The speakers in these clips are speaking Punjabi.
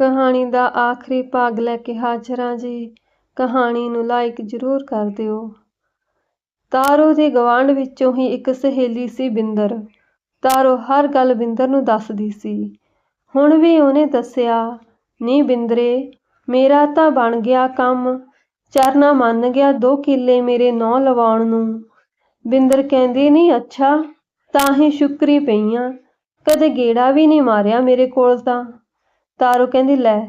ਕਹਾਣੀ ਦਾ ਆਖਰੀ ਭਾਗ ਲੈ ਕੇ ਹਾਜ਼ਰ ਹਾਂ ਜੀ। ਕਹਾਣੀ ਨੂੰ ਲਾਈਕ ਜ਼ਰੂਰ ਕਰ ਦਿਓ। ਤਾਰੋ ਦੇ ਗਵਾਂਢ ਵਿੱਚੋਂ ਹੀ ਇੱਕ ਸਹੇਲੀ ਸੀ ਬਿੰਦਰ। ਤਾਰੋ ਹਰ ਗੱਲ ਬਿੰਦਰ ਨੂੰ ਦੱਸਦੀ ਸੀ। ਹੁਣ ਵੀ ਉਹਨੇ ਦੱਸਿਆ, ਨੀ ਬਿੰਦਰੇ, ਮੇਰਾ ਤਾਂ ਬਣ ਗਿਆ ਕੰਮ। ਚਰਨਾ ਮੰਨ ਗਿਆ ਦੋ ਕਿੱਲੇ ਮੇਰੇ ਨੌ ਲਵਾਉਣ ਨੂੰ। ਬਿੰਦਰ ਕਹਿੰਦੀ ਨਹੀਂ ਅੱਛਾ, ਤਾਂ ਹੀ ਸ਼ੁਕਰੀ ਪਈਆਂ ਕਦੇ ਗੇੜਾ ਵੀ ਨਹੀਂ ਮਾਰਿਆ ਮੇਰੇ ਕੋਲ ਤਾਂ। ਤਾਰੋ ਕਹਿੰਦੀ, ਲੈ,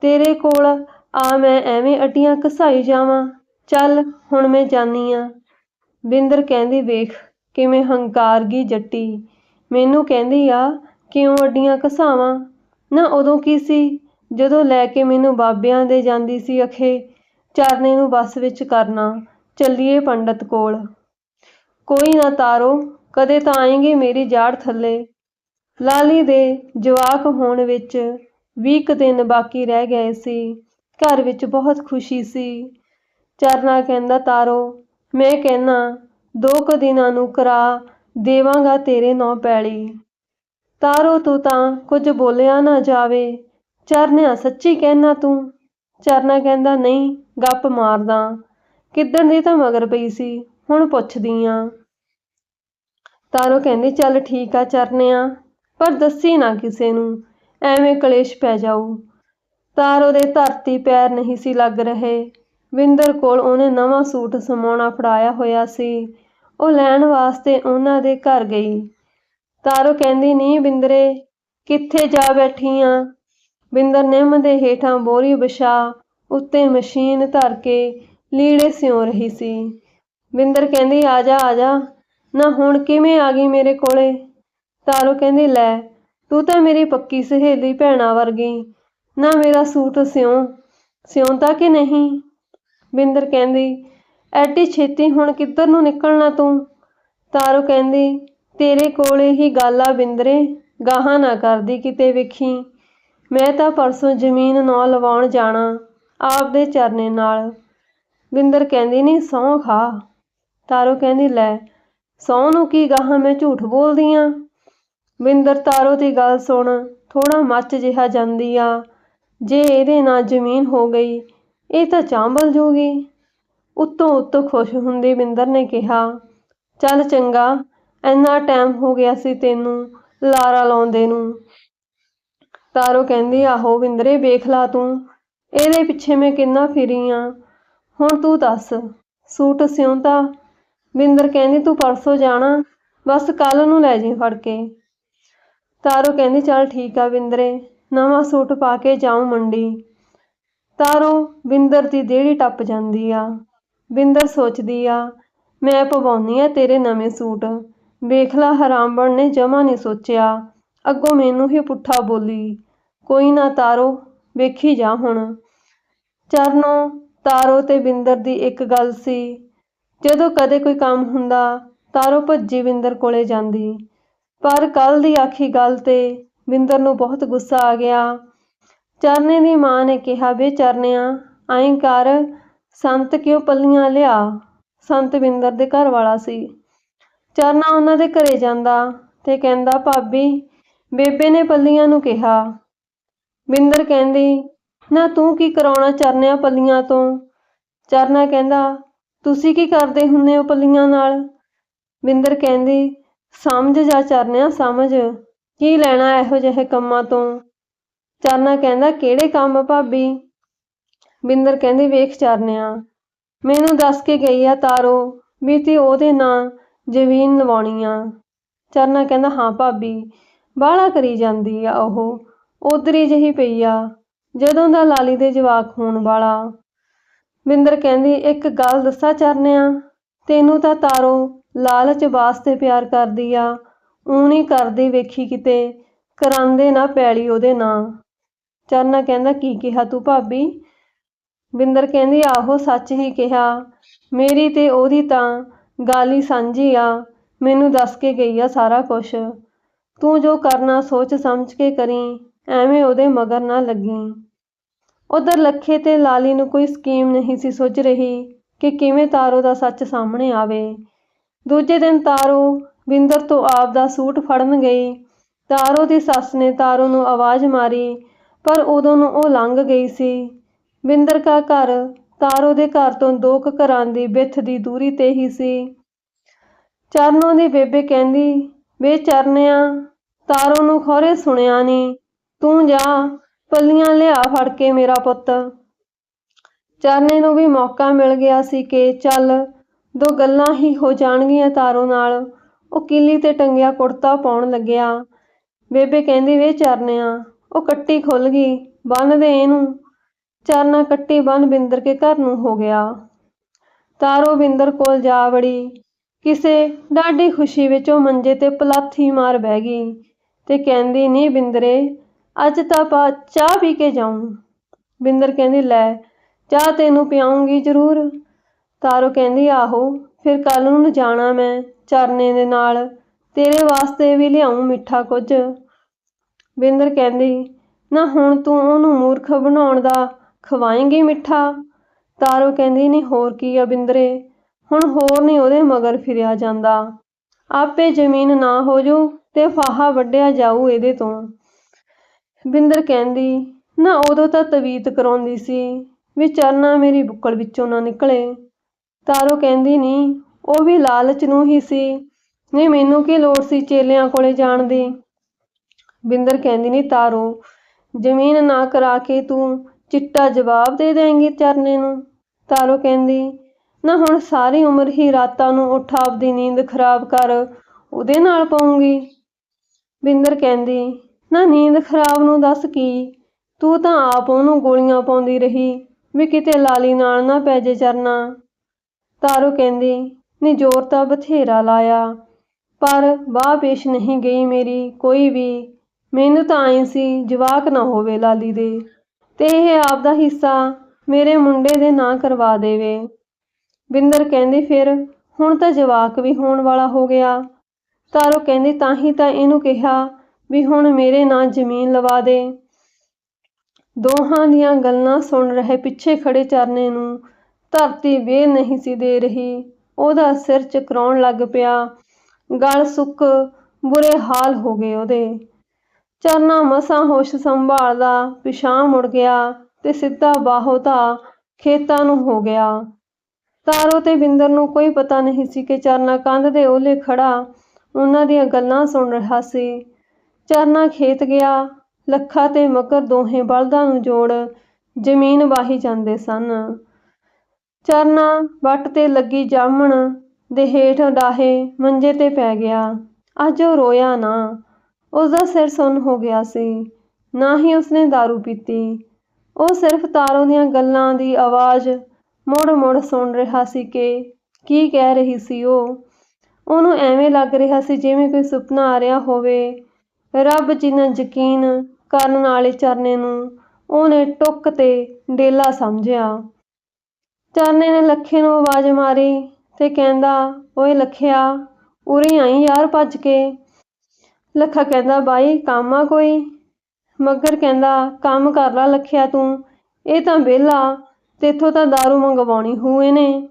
ਤੇਰੇ ਕੋਲ ਆ ਮੈਂ ਐਵੇਂ ਅੱਡੀਆਂ ਘਸਾਈ ਜਾਵਾਂ। ਚੱਲ, ਹੁਣ ਮੈਂ ਜਾਨੀ ਆ। ਬਿੰਦਰ ਕਹਿੰਦੀ, ਵੇਖ, ਕਿਵੇਂ ਹੰਕਾਰ ਗਈ ਜੱਟੀ। ਮੈਨੂੰ ਕਹਿੰਦੀ ਆ, ਕਿਉਂ ਅੱਡੀਆਂ ਘਸਾਵਾਂ ਨਾ ਉਦੋਂ ਕੀ ਸੀ? ਜਦੋਂ ਲੈ ਕੇ ਮੈਨੂੰ ਬਾਬਿਆਂ ਦੇ ਜਾਂਦੀ ਸੀ ਅਖੇ, ਚਰਨੇ ਨੂੰ ਬੱਸ ਵਿੱਚ ਕਰਨਾ, ਚੱਲੀਏ ਪੰਡਤ ਕੋਲ। ਕੋਈ ਨਾ ਤਾਰੋ, ਕਦੇ ਤਾਂ ਆਏਂਗੇ ਮੇਰੀ ਜਾੜ ਥੱਲੇ। ਲਾਲੀ ਦੇ ਜਵਾਕ ਹੋਣ ਵਿੱਚ ਵੀਹ ਕੁ ਦਿਨ ਬਾਕੀ ਰਹਿ ਗਏ ਸੀ, ਘਰ ਵਿੱਚ ਬਹੁਤ ਖੁਸ਼ੀ ਸੀ। ਚਰਨਾ ਕਹਿੰਦਾ, ਤਾਰੋ, ਮੈਂ ਕਹਿਣਾ ਦੋ ਕੁ ਦਿਨਾਂ ਨੂੰ ਕਰਾ ਦੇਵਾਂਗਾ ਤੇਰੇ ਨੌ ਪੈਲੀ। ਤਾਰੋ, ਤੂੰ ਤਾਂ ਕੁਝ ਬੋਲਿਆ ਨਾ ਜਾਵੇ। ਚਰਨਿਆ, ਸੱਚੀ ਕਹਿਣਾ ਤੂੰ? ਚਰਨਾ ਕਹਿੰਦਾ, ਨਹੀਂ, ਗੱਪ ਮਾਰਦਾ। ਕਿੱਦਣ ਦੀ ਤਾਂ ਮਗਰ ਪਈ ਸੀ, ਹੁਣ ਪੁੱਛਦੀ ਆ। ਤਾਰੋ ਕਹਿੰਦੀ, ਚੱਲ ਠੀਕ ਆ ਚਰਨਿਆ, ਪਰ ਦੱਸੀ ਨਾ ਕਿਸੇ ਨੂੰ ਐਵੇਂ ਕਲੇਸ਼ ਪੈ ਜਾਊ। ਤਾਰੋ ਦੇ ਧਰਤੀ ਪੈਰ ਨਹੀਂ ਸੀ ਲੱਗ ਰਹੇ। ਵਿੰਦਰ ਕੋਲ ਉਹਨੇ ਨਵਾਂ ਸੂਟ ਸਮਾਉਣਾ ਫੜਾਇਆ ਹੋਇਆ ਸੀ। ਉਹ ਲੈਣ ਵਾਸਤੇ ਉਹਨਾਂ ਦੇ ਘਰ ਗਈ। ਤਾਰੋ ਕਹਿੰਦੀ ਨਹੀਂ ਬਿੰਦਰੇ, ਕਿੱਥੇ ਜਾ ਬੈਠੀ ਆ? ਬਿੰਦਰ ਨਿੰਮ ਦੇ ਹੇਠਾਂ ਬੋਰੀ ਵਿਛਾ ਉੱਤੇ ਮਸ਼ੀਨ ਧਰ ਕੇ ਲੀੜੇ ਸਿਉਂ ਰਹੀ ਸੀ। ਬਿੰਦਰ ਕਹਿੰਦੀ, ਆ ਜਾ ਆ ਜਾ। ਨਾ ਹੁਣ ਕਿਵੇਂ ਆ ਗਈ ਮੇਰੇ ਕੋਲੇ? ਤਾਰੋ ਕਹਿੰਦੀ, ਲੈ ਤੂੰ ਤਾਂ ਮੇਰੀ ਪੱਕੀ ਸਹੇਲੀ ਭੈਣਾ ਵਰਗੀ। ਨਾ ਮੇਰਾ ਸੂਟ ਸਿਉਂ। ਸਿਉਂਦਾ ਕਿ ਨਹੀਂ? ਬਿੰਦਰ ਕਹਿੰਦੀ ਐਟੀ ਛੇਤੀ ਹੁਣ ਕਿੱਧਰ ਨੂੰ ਨਿਕਲਣਾ ਤੂੰ? ਤਾਰੋ ਕਹਿੰਦੀ, ਤੇਰੇ ਕੋਲੇ ਹੀ ਗੱਲ ਆ ਬਿੰਦਰੇ, ਗਾਹਾਂ ਨਾ ਕਰਦੀ ਕਿਤੇ ਵੇਖੀ। ਮੈਂ ਤਾਂ ਪਰਸੋਂ ਜ਼ਮੀਨ ਨਾ ਲਵਾਉਣ ਜਾਣਾ, ਆਪਦੇ ਚਰਨੇ ਨਾਲ। ਬਿੰਦਰ ਕਹਿੰਦੀ, ਨਹੀਂ ਸਹੁੰ ਖਾ। ਤਾਰੋ ਕਹਿੰਦੀ, ਲੈ ਸਹੁੰ ਨੂੰ ਕੀ ਗਾਹਾਂ ਮੈਂ ਝੂਠ ਬੋਲਦੀ ਆ? ਵਿੰਦਰ ਤਾਰੋ ਦੀ ਗੱਲ ਸੁਣ ਥੋੜਾ ਮੱਚ ਜਿਹਾ ਜਾਂਦੀ ਆ। ਜੇ ਇਹਦੇ ਨਾਲ ਜ਼ਮੀਨ ਹੋ ਗਈ, ਇਹ ਤਾਂ ਚਾਂਬਲ ਜੂਗੀ। ਉੱਤੋਂ ਉੱਤੋਂ ਖੁਸ਼ ਹੁੰਦੀ ਬਿੰਦਰ ਨੇ ਕਿਹਾ, ਚੱਲ ਚੰਗਾ, ਇੰਨਾ ਟਾਈਮ ਹੋ ਗਿਆ ਸੀ ਤੈਨੂੰ ਲਾਰਾ ਲਾਉਂਦੇ ਨੂੰ। ਤਾਰੋ ਕਹਿੰਦੀ, ਆਹੋ ਬਿੰਦਰੇ ਵੇਖ ਲਾ ਤੂੰ, ਇਹਦੇ ਪਿੱਛੇ ਮੈਂ ਕਿੰਨਾ ਫਿਰੀ ਆ। ਹੁਣ ਤੂੰ ਦੱਸ, ਸੂਟ ਸਿਉਂਤਾ ਵਿੰਦਰ ਕਹਿੰਦੀ, ਤੂੰ ਪਰਸੋਂ ਜਾਣਾ, ਬਸ ਕੱਲ ਨੂੰ ਲੈ ਜੀ ਫੜ ਕੇ। ਤਾਰੋ ਕਹਿੰਦੀ, ਚੱਲ ਠੀਕ ਆ ਬਿੰਦਰੇ, ਨਵਾਂ ਸੂਟ ਪਾ ਕੇ ਜਾਉਂ ਮੰਡੀ। ਤਾਰੋ ਬਿੰਦਰ ਦੀ ਦੇਹੜੀ ਟੱਪ ਜਾਂਦੀ ਆ। ਬਿੰਦਰ ਸੋਚਦੀ ਆ, ਮੈਂ ਪਵਾਉਣੀ ਆ ਤੇਰੇ ਨਵੇਂ ਸੂਟ। ਵੇਖ ਲਾ, ਹਰਾਮਬਣ ਨੇ ਜਮਾ ਨਹੀਂ ਸੋਚਿਆ। ਅੱਗੋਂ ਮੈਨੂੰ ਹੀ ਪੁੱਠਾ ਬੋਲੀ, ਕੋਈ ਨਾ ਤਾਰੋ, ਵੇਖੀ ਜਾ ਹੁਣ। ਚਰਨੋ ਤਾਰੋ ਤੇ ਬਿੰਦਰ ਦੀ ਇੱਕ ਗੱਲ ਸੀ, ਜਦੋਂ ਕਦੇ ਕੋਈ ਕੰਮ ਹੁੰਦਾ, ਤਾਰੋ ਭੱਜੀ ਵਿੰਦਰ ਕੋਲੇ ਜਾਂਦੀ। ਪਰ ਕੱਲ ਦੀ ਆਖੀ ਗੱਲ ਤੇ ਬਿੰਦਰ ਨੂੰ ਬਹੁਤ ਗੁੱਸਾ ਆ ਗਿਆ। ਚਰਨੇ ਦੀ ਮਾਂ ਨੇ ਕਿਹਾ, ਵੇ ਚਰਨਿਆ ਐਂ ਕਰ, ਸੰਤ ਕਿਉਂ ਪੱਲੀਆਂ ਲਿਆ? ਸੰਤ ਵਿੰਦਰ ਦੇ ਘਰ ਵਾਲਾ ਸੀ। ਚਰਨਾ ਉਹਨਾਂ ਦੇ ਘਰੇ ਜਾਂਦਾ ਤੇ ਕਹਿੰਦਾ, ਭਾਬੀ, ਬੇਬੇ ਨੇ ਪੱਲੀਆਂ ਨੂੰ ਕਿਹਾ। ਬਿੰਦਰ ਕਹਿੰਦੀ, ਨਾ ਤੂੰ ਕੀ ਕਰਾਉਣਾ ਚਰਨਿਆ ਪੱਲੀਆਂ ਤੋਂ? ਚਰਨਾ ਕਹਿੰਦਾ, ਤੁਸੀਂ ਕੀ ਕਰਦੇ ਹੁੰਨੇ ਹੋ ਪੱਲੀਆਂ ਨਾਲ? ਬਿੰਦਰ ਕਹਿੰਦੀ ਸਮਝ ਜਾ ਚਰਨਿਆ ਸਮਝ, ਕੀ ਲੈਣਾ ਇਹੋ ਜਿਹੇ ਕੰਮਾਂ ਤੋਂ? ਚਰਨਾ ਕਹਿੰਦਾ, ਕਿਹੜੇ ਕੰਮ ਭਾਬੀ? ਬਿੰਦਰ ਕਹਿੰਦੀ, ਵੇਖ ਚਰਨਿਆ, ਮੈਨੂੰ ਦੱਸ ਕੇ ਗਈ ਆ ਤਾਰੋ ਵੀ ਤੇ ਉਹਦੇ ਨਾਂ ਜ਼ਮੀਨ ਲਵਾਉਣੀ ਆ। ਚਰਨਾ ਕਹਿੰਦਾ, ਹਾਂ ਭਾਬੀ, ਬਾਹਲਾ ਕਰੀ ਜਾਂਦੀ ਆ ਉਹ ਉਧਰੀ ਜਿਹੀ ਪਈ ਆ, ਜਦੋਂ ਦਾ ਲਾਲੀ ਦੇ ਜਵਾਕ ਹੋਣ ਵਾਲਾ। ਬਿੰਦਰ ਕਹਿੰਦੀ, ਇੱਕ ਗੱਲ ਦੱਸਾਂ ਚਰਨਿਆ, ਤੈਨੂੰ ਤਾਂ ਤਾਰੋ ਲਾਲਚ ਵਾਸਤੇ ਪਿਆਰ ਕਰਦੀ ਆ। ਊਂ ਕਰਦੀ ਵੇਖੀ ਕਿਤੇ, ਕਰਾਂਦੇ ਨਾ ਪੈਲੀ ਉਹਦੇ ਨਾਂ। ਚਰਨਾ ਕਹਿੰਦਾ, ਕੀ ਕਿਹਾ ਤੂੰ ਭਾਬੀ? ਬਿੰਦਰ ਕਹਿੰਦੀ, ਆਹੋ, ਸੱਚ ਹੀ ਕਿਹਾ। ਮੇਰੀ ਤੇ ਉਹਦੀ ਤਾਂ ਗੱਲ ਹੀ ਸਾਂਝੀ ਆ। ਮੈਨੂੰ ਦੱਸ ਕੇ ਗਈ ਆ ਸਾਰਾ ਕੁਛ। ਤੂੰ ਜੋ ਕਰਨਾ, ਸੋਚ ਸਮਝ ਕੇ ਕਰੀ। ਐਵੇਂ ਉਹਦੇ ਮਗਰ ਨਾ ਲੱਗੀ। ਉਧਰ ਲੱਖੇ ਤੇ ਲਾਲੀ ਨੂੰ ਕੋਈ ਸਕੀਮ ਨਹੀਂ ਸੀ ਸੁੱਝ ਰਹੀ ਕਿ ਕਿਵੇਂ ਤਾਰੋ ਦਾ ਸੱਚ ਸਾਹਮਣੇ ਆਵੇ। ਦੂਜੇ ਦਿਨ ਤਾਰੋ ਬਿੰਦਰ ਤੋਂ ਆਪ ਦਾ ਸੂਟ ਫੜਨ ਗਈ। ਤਾਰੋ ਦੀ ਸੱਸ ਨੇ ਤਾਰੋ ਨੂੰ ਆਵਾਜ਼ ਮਾਰੀ, ਪਰ ਉਦੋਂ ਨੂੰ ਉਹ ਲੰਘ ਗਈ ਸੀ। ਬਿੰਦਰ ਕਾ ਘਰ ਤਾਰੋ ਦੇ ਘਰ ਤੋਂ ਦੋ ਕੁ ਘਰਾਂ ਦੀ ਵਿੱਥ ਦੀ ਦੂਰੀ ਤੇ ਹੀ ਸੀ। ਚਰਨੋਂ ਦੀ ਬੇਬੇ ਕਹਿੰਦੀ, ਵੇ ਚਰਨਿਆ, ਤਾਰੋ ਨੂੰ ਖੋਰੇ ਸੁਣਿਆ ਨੀ। ਤੂੰ ਜਾ, ਪੱਲੀਆਂ ਲਿਆ ਫੜ ਕੇ ਮੇਰਾ ਪੁੱਤ। ਚਰਨੇ ਨੂੰ ਵੀ ਮੌਕਾ ਮਿਲ ਗਿਆ ਸੀ ਕਿ ਚੱਲ ਦੋ ਗੱਲਾਂ ਹੀ ਹੋ ਜਾਣਗੀਆਂ ਤਾਰੋ ਨਾਲ। ਉਹ ਕਿੱਲੀ ਤੇ ਟੰਗਿਆ ਕੁੜਤਾ ਪਾਉਣ ਲੱਗਿਆ। ਬੇਬੇ ਕਹਿੰਦੀ, ਵੇ ਚਰਨਿਆ, ਉਹ ਕੱਟੀ ਖੁੱਲ ਗਈ, ਬੰਨ ਦੇ ਇਹਨੂੰ। ਚਰਨਾ ਕੱਟੀ ਬੰਨ ਬਿੰਦਰ ਕੇ ਘਰ ਨੂੰ ਹੋ ਗਿਆ। ਤਾਰੋ ਬਿੰਦਰ ਕੋਲ ਜਾ ਵੜੀ। ਕਿਸੇ ਡਾਢੀ ਖੁਸ਼ੀ ਵਿੱਚ ਉਹ ਮੰਜੇ ਤੇ ਪਲਾਥੀ ਮਾਰ ਬਹਿ ਗਈ ਤੇ ਕਹਿੰਦੀ, ਨਹੀਂ ਬਿੰਦਰੇ, ਅੱਜ ਤਾਂ ਪਾ ਚਾਹ ਪੀ ਕੇ ਜਾਊਂ। ਬਿੰਦਰ ਕਹਿੰਦੀ, ਲੈ, ਚਾਹ ਤੈਨੂੰ ਪਿਆਉਂਗੀ ਜ਼ਰੂਰ। ਤਾਰੋ ਕਹਿੰਦੀ, ਆਹੋ, ਫਿਰ ਕੱਲ ਨੂੰ ਜਾਣਾ ਮੈਂ ਚਰਨੇ ਦੇ ਨਾਲ। ਤੇਰੇ ਵਾਸਤੇ ਵੀ ਲਿਆਉਂ ਮਿੱਠਾ ਕੁਝ। ਬਿੰਦਰ ਕਹਿੰਦੀ, ਨਾ ਹੁਣ ਤੂੰ ਉਹਨੂੰ ਮੂਰਖ ਬਣਾਉਣ ਦਾ ਖਵਾਏਂਗੀ ਮਿੱਠਾ? ਤਾਰੋ ਕਹਿੰਦੀ, ਨਹੀਂ, ਹੋਰ ਕੀ ਆ ਬਿੰਦਰੇ, ਹੁਣ ਹੋਰ ਨਹੀਂ ਉਹਦੇ ਮਗਰ ਫਿਰਿਆ ਜਾਂਦਾ। ਆਪੇ ਜ਼ਮੀਨ ਨਾ ਹੋ ਜੂ ਤੇ ਫਾਹਾ ਵੱਢਿਆ ਜਾਊ ਇਹਦੇ ਤੋਂ। ਬਿੰਦਰ ਕਹਿੰਦੀ, ਨਾ ਉਦੋਂ ਤਾਂ ਤਵੀਤ ਕਰਾਉਂਦੀ ਸੀ ਵੀ ਚਰਨਾ ਮੇਰੀ ਬੁੱਕਲ ਵਿੱਚੋਂ ਨਾ ਨਿਕਲੇ। ਤਾਰੋ ਕਹਿੰਦੀ ਨਹੀਂ ਉਹ ਵੀ ਲਾਲਚ ਨੂੰ ਹੀ ਸੀ। ਨਹੀਂ, ਮੈਨੂੰ ਕੀ ਲੋੜ ਸੀ ਚੇਲਿਆਂ ਕੋਲੇ ਜਾਣ ਦੀ? ਬਿੰਦਰ ਕਹਿੰਦੀ ਨਹੀਂ ਤਾਰੋ, ਜ਼ਮੀਨ ਨਾ ਕਰਾ ਕੇ ਤੂੰ ਚਿੱਟਾ ਜਵਾਬ ਦੇ ਦੇਂਗੀ ਚਰਨੇ ਨੂੰ। ਤਾਰੋ ਕਹਿੰਦੀ, ਨਾ ਹੁਣ ਸਾਰੀ ਉਮਰ ਹੀ ਰਾਤਾਂ ਨੂੰ ਉੱਠ ਆਪਦੀ ਨੀਂਦ ਖਰਾਬ ਕਰ, ਉਹਦੇ ਨਾਲ ਪਾਉਂਗੀ ਬਿੰਦਰ ਕਹਿੰਦੀ, ਨਾ ਨੀਂਦ ਖਰਾਬ ਨੂੰ ਦੱਸ ਕੀ? ਤੂੰ ਤਾਂ ਆਪ ਉਹਨੂੰ ਗੋਲੀਆਂ ਪਾਉਂਦੀ ਰਹੀ, ਵੀ ਕਿਤੇ ਲਾਲੀ ਨਾਲ ਨਾ ਪੈ ਜੇ ਚਰਨਾ। ਤਾਰੂ ਕਹਿੰਦੀ, ਨੀ ਜ਼ੋਰ ਤਾਂ ਬਥੇਰਾ ਲਾਇਆ, ਪਰ ਬਾਹ ਪੇਸ਼ ਨਹੀਂ ਗਈ ਮੇਰੀ ਕੋਈ ਵੀ। ਮੈਨੂੰ ਤਾਂ ਆਈ ਸੀ ਜਵਾਕ ਨਾ ਹੋਵੇ ਲਾਲੀ ਦੇ। ਤੇ ਇਹ ਆਪ ਦਾ ਹਿੱਸਾ ਮੇਰੇ ਮੁੰਡੇ ਦੇ ਨਾਂ ਕਰਵਾ ਦੇਵੇ। ਬਿੰਦਰ ਕਹਿੰਦੀ, ਫਿਰ ਹੁਣ ਤਾਂ ਜਵਾਕ ਵੀ ਹੋਣ ਵਾਲਾ ਹੋ ਗਿਆ। ਤਾਰੋ ਕਹਿੰਦੀ ਤਾਂ ਹੀ ਤਾਂ ਇਹਨੂੰ ਕਿਹਾ ਵੀ ਹੁਣ ਮੇਰੇ ਨਾਂ ਜ਼ਮੀਨ ਲਵਾ ਦੇ। ਦੋਹਾਂ ਦੀਆਂ ਗੱਲਾਂ ਸੁਣ ਰਹੇ ਪਿੱਛੇ ਖੜੇ ਚਰਨੇ ਨੂੰ ਧਰਤੀ ਵੇ ਨਹੀਂ ਸੀ ਦੇ ਰਹੀ। ਉਹਦਾ ਸਿਰ ਚਕਰਾਉਣ ਲੱਗ ਪਿਆ। ਗਲ ਸੁੱਕ, ਬੁਰੇ ਹਾਲ ਹੋ ਗਏ ਉਹਦੇ। ਚਰਨਾ ਮਸਾਂ ਹੋਸ਼ ਸੰਭਾਲਦਾ ਪਿਛਾਂ ਮੁੜ ਗਿਆ ਤੇ ਸਿੱਧਾ ਬਾਹੋ ਧਾ ਖੇਤਾਂ ਨੂੰ ਹੋ ਗਿਆ। ਤਾਰੋ ਤੇ ਬਿੰਦਰ ਨੂੰ ਕੋਈ ਪਤਾ ਨਹੀਂ ਸੀ ਕਿ ਚਰਨਾ ਕੰਧ ਦੇ ਓਲੇ ਖੜਾ ਉਹਨਾਂ ਦੀਆਂ ਗੱਲਾਂ ਸੁਣ ਰਿਹਾ ਸੀ। ਚਰਨਾ ਖੇਤ ਗਿਆ, ਲੱਖਾ ਤੇ ਮਕਰ ਦੋਹੇ ਬਲਦਾਂ ਨੂੰ ਜੋੜ ਜ਼ਮੀਨ ਵਾਹੀ ਜਾਂਦੇ ਸਨ। ਚਰਨਾ ਵੱਟ ਤੇ ਲੱਗੀ ਜਾਮਣ ਦੇ ਹੇਠ ਡਾਹੇ ਮੰਜੇ ਤੇ ਪੈ ਗਿਆ। ਅੱਜ ਉਹ ਰੋਇਆ ਨਾ। ਉਸਦਾ ਸਿਰ ਸੁੰਨ ਹੋ ਗਿਆ ਸੀ। ਨਾ ਹੀ ਉਸਨੇ दारू ਪੀਤੀ। ਉਹ ਸਿਰਫ ਤਾਰੋ ਦੀਆਂ ਗੱਲਾਂ ਦੀ ਆਵਾਜ਼ ਮੁੜ-ਮੁੜ ਸੁਣ ਰਿਹਾ ਸੀ ਕਿ ਕੀ ਕਹਿ ਰਹੀ ਸੀ ਉਹ। ਉਹਨੂੰ ਐਵੇਂ ਲੱਗ ਰਿਹਾ ਸੀ ਜਿਵੇਂ ਕੋਈ ਸੁਪਨਾ ਆ ਰਿਹਾ ਹੋਵੇ। ਰੱਬ ਜਿੰਨਾ ਯਕੀਨ ਕਰਨ ਵਾਲੇ ਚਰਨੇ ਨੂੰ ਉਹਨੇ ਟੁੱਕ ਤੇ ਡੇਲਾ ਸਮਝਿਆ। ਚਰਨੇ ਨੇ ਲੱਖੇ ਨੂੰ ਆਵਾਜ਼ ਮਾਰੀ ਤੇ ਕਹਿੰਦਾ, ਓਏ ਲੱਖਿਆ, ਉਰੇ ਆਈ ਯਾਰ ਭੱਜ ਕੇ। ਲੱਖਾ ਕਹਿੰਦਾ, ਬਾਈ, ਕੰਮ ਆ ਕੋਈ? ਮੱਗਰ ਕਹਿੰਦਾ, ਕੰਮ ਕਰ ਲਾ ਲੱਖਿਆ ਤੂੰ, ਇਹ ਤਾਂ ਵਿਹਲਾ, ਤੇਥੋਂ ਤਾਂ दारू ਮੰਗਵਾਉਣੀ ਹੋਏ ਨੇ।